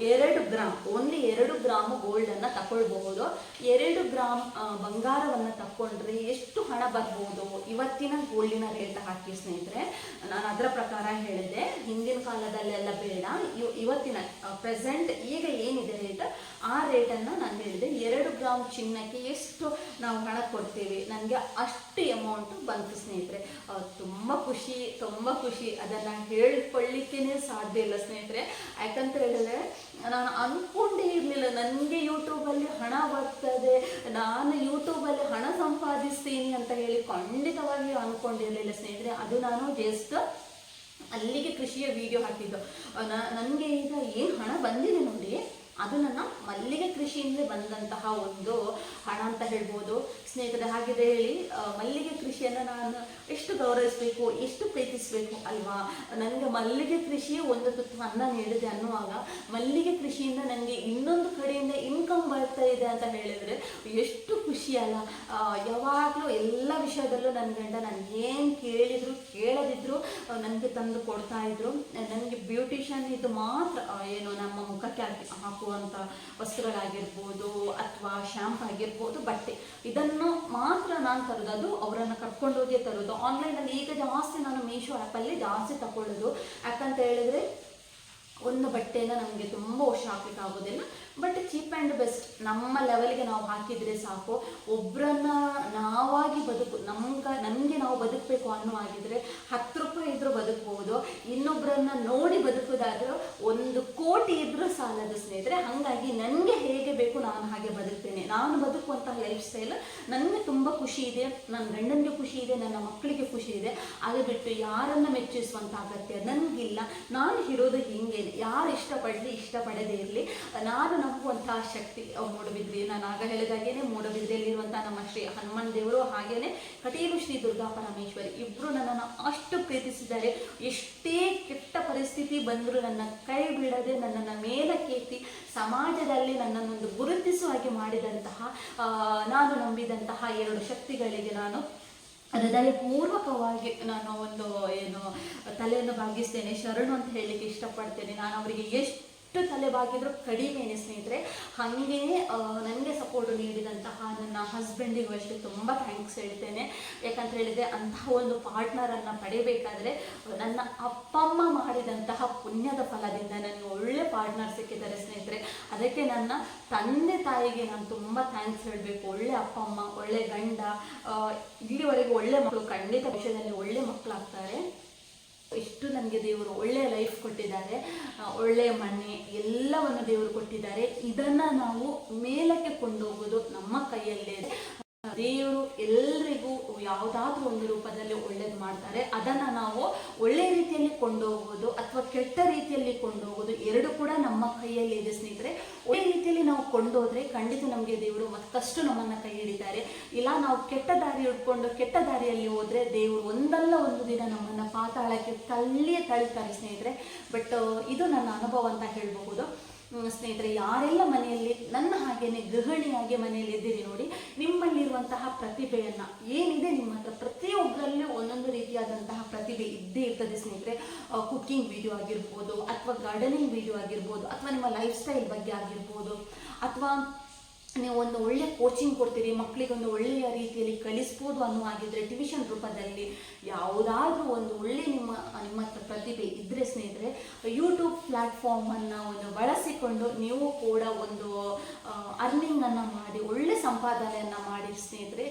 ಎರಡು ಗ್ರಾಮ್ ಓನ್ಲಿ ಎರಡು ಗ್ರಾಮ್ ಗೋಲ್ಡನ್ನು ತಕೊಳ್ಬಹುದು. ಎರಡು ಗ್ರಾಮ್ ಬಂಗಾರವನ್ನು ತಕೊಂಡ್ರೆ ಎಷ್ಟು ಹಣ ಬರ್ಬೋದು? ಇವತ್ತಿನ ಗೋಲ್ಡಿನ ರೇಟ್ ಹಾಕಿ ಸ್ನೇಹಿತರೆ, ನಾನು ಅದರ ಪ್ರಕಾರ ಹೇಳಿದೆ. ಹಿಂದಿನ ಕಾಲದಲ್ಲೆಲ್ಲ ಬೇಡ. ಇವ್- ಇವತ್ತಿನ ಪ್ರೆಸೆಂಟ್ ಈಗ ಏನಿದೆ ರೇಟ್ ಆ ರೇಟನ್ನು ನಾನು ಹೇಳಿದೆ. ಎರಡು ಗ್ರಾಮ್ ಚಿನ್ನಕ್ಕೆ ಎಷ್ಟು ನಾವು ಹಣ ಕೊಡ್ತೀವಿ? ನನಗೆ ಅಷ್ಟು ಅಮೌಂಟ್ ಬಂತು ಸ್ನೇಹಿತರೆ. ತುಂಬ ಖುಷಿ ತುಂಬ ಖುಷಿ. ಅದನ್ನ ಹೇಳ್ಕೊಳ್ಳಿಕ್ಕೆ ಸಾಧ್ಯ ಇಲ್ಲ ಸ್ನೇಹಿತರೆ. ಯಾಕಂತ ಹೇಳಿದ್ರೆ ನಾನು ಅಂದ್ಕೊಂಡೇ ಇರಲಿಲ್ಲ, ನನಗೆ ಯೂಟ್ಯೂಬಲ್ಲಿ ಹಣ ಬರ್ತದೆ, ನಾನು ಯೂಟ್ಯೂಬಲ್ಲಿ ಹಣ ಸಂಪಾದಿಸ್ತೀನಿ ಅಂತ ಹೇಳಿ ಖಂಡಿತವಾಗಿಯೂ ಅಂದ್ಕೊಂಡಿರಲಿಲ್ಲ ಸ್ನೇಹಿತರೆ, ಅದು ನಾನು ಜಸ್ಟ್ ಅಲ್ಲಿಗೆ ಕೃಷಿಯ ವಿಡಿಯೋ ಹಾಕಿದ್ದು. ನನಗೆ ಈಗ ಏನು ಹಣ ಬಂದಿದೆ ನೋಡಿ ಅದು ನನ್ನ ಮಲ್ಲಿಗೆ ಕೃಷಿಯಿಂದ ಬಂದಂತಹ ಒಂದು ಹಣ ಅಂತ ಹೇಳ್ಬೋದು. ಸ್ನೇಹಿತರೆ ಹಾಗಿದೆ ಹೇಳಿ ಮಲ್ಲಿಗೆ ಕೃಷಿಯನ್ನು ನಾನು ಎಷ್ಟು ಗೌರವಿಸಬೇಕು, ಎಷ್ಟು ಪ್ರೀತಿಸಬೇಕು ಅಲ್ವಾ? ನನಗೆ ಮಲ್ಲಿಗೆ ಕೃಷಿಯೇ ಒಂದು ತುತ್ತು ಅನ್ನ ನೀಡಿದೆ ಅನ್ನುವಾಗ, ಮಲ್ಲಿಗೆ ಕೃಷಿಯಿಂದ ನನಗೆ ಇನ್ನೊಂದು ಕಡೆಯಿಂದ ಇನ್ಕಮ್ ಬರ್ತಾ ಇದೆ ಅಂತ ಹೇಳಿದರೆ ಎಷ್ಟು ಖುಷಿ ಅಲ್ಲ. ಯಾವಾಗಲೂ ಎಲ್ಲ ವಿಷಯದಲ್ಲೂ ನನ್ನ ಗಂಡ ನಾನು ಏನು ಕೇಳಿದ್ರು, ಕೇಳದಿದ್ರು ನನಗೆ ತಂದು ಕೊಡ್ತಾ ಇದ್ರು. ನನಗೆ ಬ್ಯೂಟಿಷಿಯನ್ ಇದು ಮಾತ್ರ ಏನು ನಮ್ಮ ಹಾಕುವಂಥ ವಸ್ತುಗಳಾಗಿರ್ಬೋದು ಅಥವಾ ಶ್ಯಾಂಪ್ ಆಗಿರ್ಬೋದು ಬಟ್ಟೆ. ಇದನ್ನು ಮಾತ್ರ ನಾನು ತರೋದು ಅದು ಅವರನ್ನು ಕರ್ಕೊಂಡೋಗಿ ತರೋದು ಆನ್ಲೈನಲ್ಲಿ ಈಗ ಜಾಸ್ತಿ ನಾನು ಮೀಶೋ ಆ್ಯಪಲ್ಲಿ ಜಾಸ್ತಿ ತಗೊಳ್ಳೋದು ಯಾಕಂತ ಹೇಳಿದ್ರೆ, ಒಂದು ಬಟ್ಟೆನ ನಮಗೆ ತುಂಬ ವರ್ಷ ಹಾಕ್ಲಿಕ್ಕೆ ಆಗೋದಿಲ್ಲ ಬಟ್ ಚೀಪ್ ಆ್ಯಂಡ್ ಬೆಸ್ಟ್ ನಮ್ಮ ಲೆವೆಲ್ಗೆ ನಾವು ಹಾಕಿದರೆ ಸಾಕು. ಒಬ್ಬರನ್ನ ನಾವಾಗಿ ಬದುಕು, ನಮ್ಗೆ, ನಮಗೆ ನಾವು ಬದುಕಬೇಕು ಅನ್ನೋ ಆಗಿದ್ರೆ ಹತ್ತು ರೂಪಾಯಿ ಇದ್ದರೂ ಬದುಕ್ಬೋದು. ಇನ್ನೊಬ್ಬರನ್ನ ನೋಡಿ ಬದುಕೋದಾದರೂ ಒಂದು ಕೋಟಿ ಇದ್ದರೂ ಸಾಲದು ಸ್ನೇಹಿತರೆ, ಹಾಗಾಗಿ ನನಗೆ ಹೇಗೆ ಬೇಕು ನಾನು ಹಾಗೆ ಬದುಕ್ತೇನೆ. ನಾನು ಬದುಕುವಂತಹ ಲೈಫ್ ಸ್ಟೈಲ್ ನನಗೆ ತುಂಬ ಖುಷಿ ಇದೆ ನನ್ನ ಗಂಡನಿಗೆ ಖುಷಿ ಇದೆ, ನನ್ನ ಮಕ್ಕಳಿಗೆ ಖುಷಿ ಇದೆ. ಅದು ಬಿಟ್ಟು ಯಾರನ್ನು ಮೆಚ್ಚಿಸುವಂಥ ಅಗತ್ಯ ನನಗಿಲ್ಲ. ನಾನು ಇರೋದು ಹಿಂಗೆ ಯಾರು ಇಷ್ಟಪಡಲಿ, ಇಷ್ಟಪಡದೇ ಇರಲಿ. ನಾನು ನಂಬುವಂತಹ ಶಕ್ತಿ ಮೂಡಬಿದ್ರಿ ನಾನು ಆಗ ಹೇಳಿದಾಗೇನೆ ಮೂಡಬಿದ್ರಿಯಲ್ಲಿರುವಂತಹ ನಮ್ಮ ಶ್ರೀ ಹನುಮಾನ್ ದೇವರು, ಹಾಗೇನೆ ಕಟೀಲು ಶ್ರೀ ದುರ್ಗಾ ಪರಮೇಶ್ವರಿ ಇಬ್ಬರು ನನ್ನನ್ನು ಅಷ್ಟು ಪ್ರೀತಿಸಿದ್ದಾರೆ. ಎಷ್ಟೇ ಕೆಟ್ಟ ಪರಿಸ್ಥಿತಿ ಬಂದರೂ ನನ್ನ ಕೈ ಬಿಡದೆ ನನ್ನನ್ನು ಮೇಲಕ್ಕೆತ್ತಿ ಸಮಾಜದಲ್ಲಿ ನನ್ನನ್ನೊಂದು ಗುರುತಿಸುವ ಹಾಗೆ ಮಾಡಿದಂತಹ ನಾನು ನಂಬಿದಂತಹ ಎರಡು ಶಕ್ತಿಗಳಿಗೆ ನಾನು ಹೃದಯಪೂರ್ವಕವಾಗಿ ನಾನು ಒಂದು, ಏನು, ತಲೆಯನ್ನು ಬಾಗಿಸ್ತೇನೆ, ಶರಣು ಅಂತ ಹೇಳಲಿಕ್ಕೆ ಇಷ್ಟಪಡ್ತೇನೆ. ನಾನು ಅವರಿಗೆ ಎಷ್ಟು ತಲೆ ಬಾಗಿದ್ರು ಕಡಿಮೆನೆ ಸ್ನೇಹಿತರೆ, ಹಾಗೆ ನನಗೆ ಸಪೋರ್ಟ್ ನೀಡಿದಂತಹ ನನ್ನ ಹಸ್ಬೆಂಡಿಗೂ ಅಷ್ಟೇ ತುಂಬ ಥ್ಯಾಂಕ್ಸ್ ಹೇಳ್ತೇನೆ. ಯಾಕಂತ ಹೇಳಿದ್ರೆ ಅಂತಹ ಒಂದು ಪಾರ್ಟ್ನರನ್ನು ಪಡೆಯಬೇಕಾದ್ರೆ ನನ್ನ ಅಪ್ಪಮ್ಮ ಮಾಡಿದಂತಹ ಪುಣ್ಯದ ಫಲದಿಂದ ನನಗೆ ಒಳ್ಳೆ ಪಾರ್ಟ್ನರ್ ಸಿಕ್ಕಿದ್ದಾರೆ ಸ್ನೇಹಿತರೆ. ಅದಕ್ಕೆ ನನ್ನ ತಂದೆ ತಾಯಿಗೆ ನಾನು ತುಂಬ ಥ್ಯಾಂಕ್ಸ್ ಹೇಳಬೇಕು. ಒಳ್ಳೆ ಅಪ್ಪ ಅಮ್ಮ, ಒಳ್ಳೆ ಗಂಡ ಇಲ್ಲಿವರೆಗೂ ಒಳ್ಳೆ ಮಕ್ಕಳು ಖಂಡಿತ ವಿಷಯದಲ್ಲಿ ಒಳ್ಳೆ ಮಕ್ಕಳಾಗ್ತಾರೆ. ಇಷ್ಟು ನನಗೆ ದೇವರು ಒಳ್ಳೆಯ ಲೈಫ್ ಕೊಟ್ಟಿದ್ದಾರೆ. ಒಳ್ಳೆಯ ಮನೆ ಎಲ್ಲವನ್ನು ದೇವರು ಕೊಟ್ಟಿದ್ದಾರೆ. ಇದನ್ನು ನಾವು ಮೇಲಕ್ಕೆ ಕೊಂಡೋಗೋದು ನಮ್ಮ ಕೈಯಲ್ಲೇ ದೇವರು ಎಲ್ರಿಗೂ ಯಾವುದಾದ್ರೂ ಒಂದು ರೂಪದಲ್ಲಿ ಒಳ್ಳೇದು ಮಾಡ್ತಾರೆ. ಅದನ್ನು ನಾವು ಒಳ್ಳೆ ರೀತಿಯಲ್ಲಿ ಕೊಂಡೋಗೋದು ಅಥವಾ ಕೆಟ್ಟ ರೀತಿಯಲ್ಲಿ ಕೊಂಡೋಗೋದು ಎರಡು ಕೂಡ ನಮ್ಮ ಕೈಯಲ್ಲಿ ಇದೆ ಸ್ನೇಹಿತರೆ. ಒಳ್ಳೆ ರೀತಿಯಲ್ಲಿ ನಾವು ಕೊಂಡೋದ್ರೆ ಖಂಡಿತ ನಮಗೆ ದೇವರು ಮತ್ತಷ್ಟು ನಮ್ಮನ್ನು ಕೈ ಹಿಡಿತಾರೆ. ಇಲ್ಲ ನಾವು ಕೆಟ್ಟ ದಾರಿ ಹಿಡ್ಕೊಂಡು ಕೆಟ್ಟ ದಾರಿಯಲ್ಲಿ ಹೋದ್ರೆ ದೇವರು ಒಂದಲ್ಲ ಒಂದು ದಿನ ನಮ್ಮನ್ನು ಪಾತಾಳಕ್ಕೆ ತಳ್ಳಿಯೇ ತಳಿತಾರೆ ಸ್ನೇಹಿತರೆ. ಬಟ್ ಇದು ನನ್ನ ಅನುಭವ ಅಂತ ಹೇಳಬಹುದು. ಸ್ನೇಹಿತರೆ, ಯಾರೆಲ್ಲ ಮನೆಯಲ್ಲಿ, ನನ್ನ ಹಾಗೇನೆ ಗೃಹಿಣಿಯಾಗಿ ಮನೆಯಲ್ಲಿ ಇದ್ದೀರಿ ನೋಡಿ, ನಿಮ್ಮಲ್ಲಿರುವಂತಹ ಪ್ರತಿಭೆಯನ್ನ, ಏನಿದೆ ನಿಮ್ಮ ಹತ್ರ, ಪ್ರತಿಯೊಬ್ಬರಲ್ಲೂ ಒಂದೊಂದು ರೀತಿಯಾದಂತಹ ಪ್ರತಿಭೆ ಇದ್ದೇ ಇರ್ತದೆ ಸ್ನೇಹಿತರೆ. ಕುಕ್ಕಿಂಗ್ ವಿಡಿಯೋ ಆಗಿರ್ಬೋದು, ಅಥವಾ ಗಾರ್ಡನಿಂಗ್ ವಿಡಿಯೋ ಆಗಿರ್ಬೋದು, ಅಥವಾ ನಿಮ್ಮ ಲೈಫ್ ಸ್ಟೈಲ್ ಬಗ್ಗೆ ಆಗಿರ್ಬೋದು, ಅಥವಾ ನೀವು ಒಂದು ಒಳ್ಳೆ ಕೋಚಿಂಗ್ ಕೊಡ್ತೀರಿ ಮಕ್ಕಳಿಗೆ ಒಂದು ಒಳ್ಳೆಯ ರೀತಿಯಲ್ಲಿ ಕಲಿಸ್ಬೋದು ಅನ್ನೋ ಆಗಿದ್ರೆ ಟ್ಯೂಷನ್ ರೂಪದಲ್ಲಿ ಯಾವುದಾದ್ರೂ ಒಂದು ಒಳ್ಳೆ ನಿಮ್ಮ ನಿಮ್ಮ ಪ್ರತಿಭೆ ಇದ್ದರೆ ಸ್ನೇಹಿತರೆ ಯೂಟ್ಯೂಬ್ ಪ್ಲ್ಯಾಟ್ಫಾರ್ಮನ್ನು ಒಂದು ಬಳಸಿಕೊಂಡು ನೀವು ಕೂಡ ಒಂದು ಅರ್ನಿಂಗನ್ನು ಮಾಡಿ, ಒಳ್ಳೆ ಸಂಪಾದನೆಯನ್ನು ಮಾಡಿ ಸ್ನೇಹಿತರೆ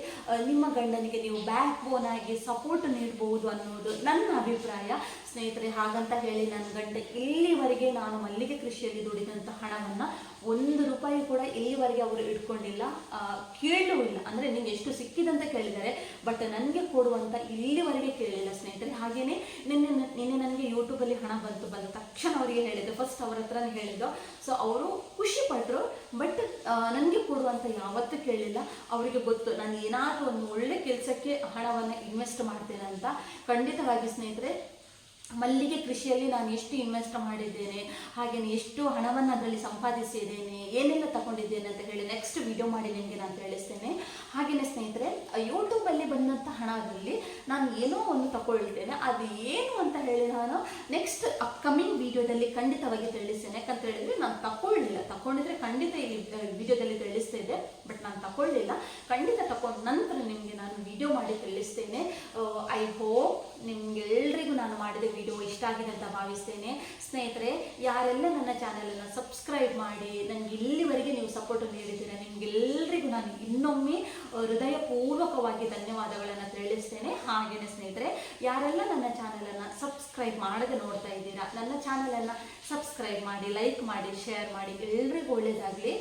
ನಿಮ್ಮ ಗಂಡನಿಗೆ ನೀವು ಬ್ಯಾಕ್ ಬೋನ್ ಆಗಿ ಸಪೋರ್ಟ್ ನೀಡಬಹುದು ಅನ್ನೋದು ನನ್ನ ಅಭಿಪ್ರಾಯ. ಸ್ನೇಹಿತರೆ, ಹಾಗಂತ ಹೇಳಿ ನನ್ನ ಗಂಡ ಇಲ್ಲಿವರೆಗೆ ನಾನು ಮಲ್ಲಿಗೆ ಕೃಷಿಯಲ್ಲಿ ದುಡಿದಂಥ ಹಣವನ್ನು ಒಂದು ರೂಪಾಯಿ ಕೂಡ ಇಲ್ಲಿವರೆಗೆ ಅವರು ಇಟ್ಕೊಂಡಿಲ್ಲ. ಕೇಳಲೂ ಕೇಳೂ ಇಲ್ಲ ಅಂದರೆ ನಿಮ್ಗೆ ಎಷ್ಟು ಸಿಕ್ಕಿದಂತ ಕೇಳಿದ್ದಾರೆ, ಬಟ್ ನನಗೆ ಕೊಡುವಂತ ಇಲ್ಲಿವರೆಗೆ ಕೇಳಿಲ್ಲ ಸ್ನೇಹಿತರೆ. ಹಾಗೇನೆ ನಿನ್ನೆ ನಿನ್ನೆ ನನಗೆ ಯೂಟ್ಯೂಬಲ್ಲಿ ಹಣ ಬಂತು, ಬಂದ ತಕ್ಷಣ ಅವರಿಗೆ ಹೇಳಿದ್ದು ಫಸ್ಟ್ ಅವ್ರ ಹತ್ರನೇ ಹೇಳಿದ್ದು. ಸೊ ಅವರು ಖುಷಿ ಪಟ್ಟರು ಬಟ್ ನನಗೆ ಕೊಡುವಂತ ಯಾವತ್ತೂ ಕೇಳಿಲ್ಲ. ಅವರಿಗೆ ಗೊತ್ತು, ನಾನು ಏನಾದರೂ ಒಂದು ಒಳ್ಳೆ ಕೆಲಸಕ್ಕೆ ಹಣವನ್ನು ಇನ್ವೆಸ್ಟ್ ಮಾಡ್ತೇನೆ ಅಂತ. ಖಂಡಿತವಾಗಿ ಸ್ನೇಹಿತರೆ ಮಲ್ಲಿಗೆ ಕೃಷಿಯಲ್ಲಿ ನಾನು ಎಷ್ಟು ಇನ್ವೆಸ್ಟ್ ಮಾಡಿದ್ದೇನೆ ಹಾಗೇನೆ ಎಷ್ಟು ಹಣವನ್ನು ಅದರಲ್ಲಿ ಸಂಪಾದಿಸಿದ್ದೇನೆ, ಏನೆಲ್ಲ ತಗೊಂಡಿದ್ದೇನೆ ಅಂತ ಹೇಳಿ ನೆಕ್ಸ್ಟ್ ವಿಡಿಯೋ ಮಾಡಿ ನಿಮಗೆ ನಾನು ತಿಳಿಸ್ತೇನೆ. ಹಾಗೆಯೇ ಸ್ನೇಹಿತರೆ ಯೂಟ್ಯೂಬಲ್ಲಿ ಬಂದಂಥ ಹಣದಲ್ಲಿ ನಾನು ಏನೋ ಒಂದು ತಗೊಳ್ತೇನೆ ಅದು ಏನು ಅಂತ ಹೇಳಿ ನಾನು ನೆಕ್ಸ್ಟ್ ಅಪ್ಕಮಿಂಗ್ ವಿಡಿಯೋದಲ್ಲಿ ಖಂಡಿತವಾಗಿ ತಿಳಿಸ್ತೇನೆ. ಯಾಕಂತ ಹೇಳಿದ್ರೆ ನಾನು ತಗೊಳ್ಳಿಲ್ಲ. ತಗೊಂಡಿದ್ರೆ ಖಂಡಿತ ಈ ವಿಡಿಯೋದಲ್ಲಿ ತಿಳಿಸ್ತಾ ಬಟ್ ನಾನು ತಗೊಳ್ಳಿಲ್ಲ. ಖಂಡಿತ ತಗೊಂಡ ನಂತರ ನಿಮಗೆ ನಾನು ವಿಡಿಯೋ ಮಾಡಿ ತಿಳಿಸ್ತೇನೆ. ಐ ಹೋಪ್ ನಿಮಗೆಲ್ಲರಿಗೂ ನಾನು ಮಾಡಿದ ವಿಡಿಯೋ ಇಷ್ಟ ಆಗಿದೆ ಅಂತ ಭಾವಿಸ್ತೇನೆ. ಸ್ನೇಹಿತರೆ, ಯಾರೆಲ್ಲ ನನ್ನ ಚಾನಲನ್ನು ಸಬ್ಸ್ಕ್ರೈಬ್ ಮಾಡಿ ನನಗೆ ಇಲ್ಲಿವರೆಗೆ ನೀವು ನಾನು ಇನ್ನೊಮ್ಮೆ ಹೃದಯಪೂರ್ವಕವಾಗಿ ಧನ್ಯವಾದಗಳನ್ನು ತಿಳಿಸ್ತೇನೆ. ಹಾಗೆಯೇ ಸ್ನೇಹಿತರೆ, ಯಾರೆಲ್ಲ ನನ್ನ ಚಾನಲನ್ನು ಸಬ್ಸ್ಕ್ರೈಬ್ ಮಾಡದೆ ನೋಡ್ತಾ ಇದ್ದೀರಾ, ನನ್ನ ಚಾನಲನ್ನು ಸಬ್ಸ್ಕ್ರೈಬ್ ಮಾಡಿ ಲೈಕ್ ಮಾಡಿ ಶೇರ್ ಮಾಡಿ, ಎಲ್ರಿಗೂ ಒಳ್ಳೆಯದಾಗಲಿ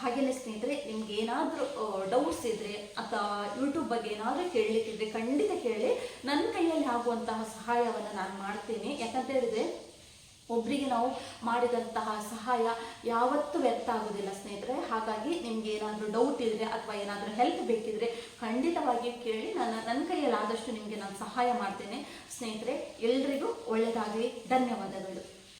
ಹಾಗೆಯೇ ಸ್ನೇಹಿತರೆ, ನಿಮ್ಗೆ ಏನಾದರೂ ಡೌಟ್ಸ್ ಇದ್ದರೆ ಅಥವಾ ಯೂಟ್ಯೂಬ್ ಬಗ್ಗೆ ಏನಾದರೂ ಕೇಳಲಿಕ್ಕಿದ್ರೆ ಖಂಡಿತ ಕೇಳಿ. ನನ್ನ ಕೈಯಲ್ಲಿ ಆಗುವಂತಹ ಸಹಾಯವನ್ನು ನಾನು ಮಾಡ್ತೀನಿ. ಯಾಕಂತ ಹೇಳಿದ್ರೆ ಒಬ್ಬರಿಗೆ ನಾವು ಮಾಡಿದಂತಹ ಸಹಾಯ ಯಾವತ್ತೂ ವ್ಯರ್ಥ ಆಗೋದಿಲ್ಲ ಸ್ನೇಹಿತರೆ. ಹಾಗಾಗಿ ನಿಮ್ಗೆ ಏನಾದರೂ ಡೌಟ್ ಇದ್ದರೆ ಅಥವಾ ಏನಾದರೂ ಹೆಲ್ಪ್ ಬೇಕಿದ್ರೆ ಖಂಡಿತವಾಗಿ ಕೇಳಿ. ನಾನು ನನ್ನ ಕೈಯಲ್ಲಿ ಆದಷ್ಟು ನಿಮಗೆ ನಾನು ಸಹಾಯ ಮಾಡ್ತೇನೆ. ಸ್ನೇಹಿತರೆ, ಎಲ್ರಿಗೂ ಒಳ್ಳೆಯದಾಗಲಿ ಧನ್ಯವಾದಗಳು.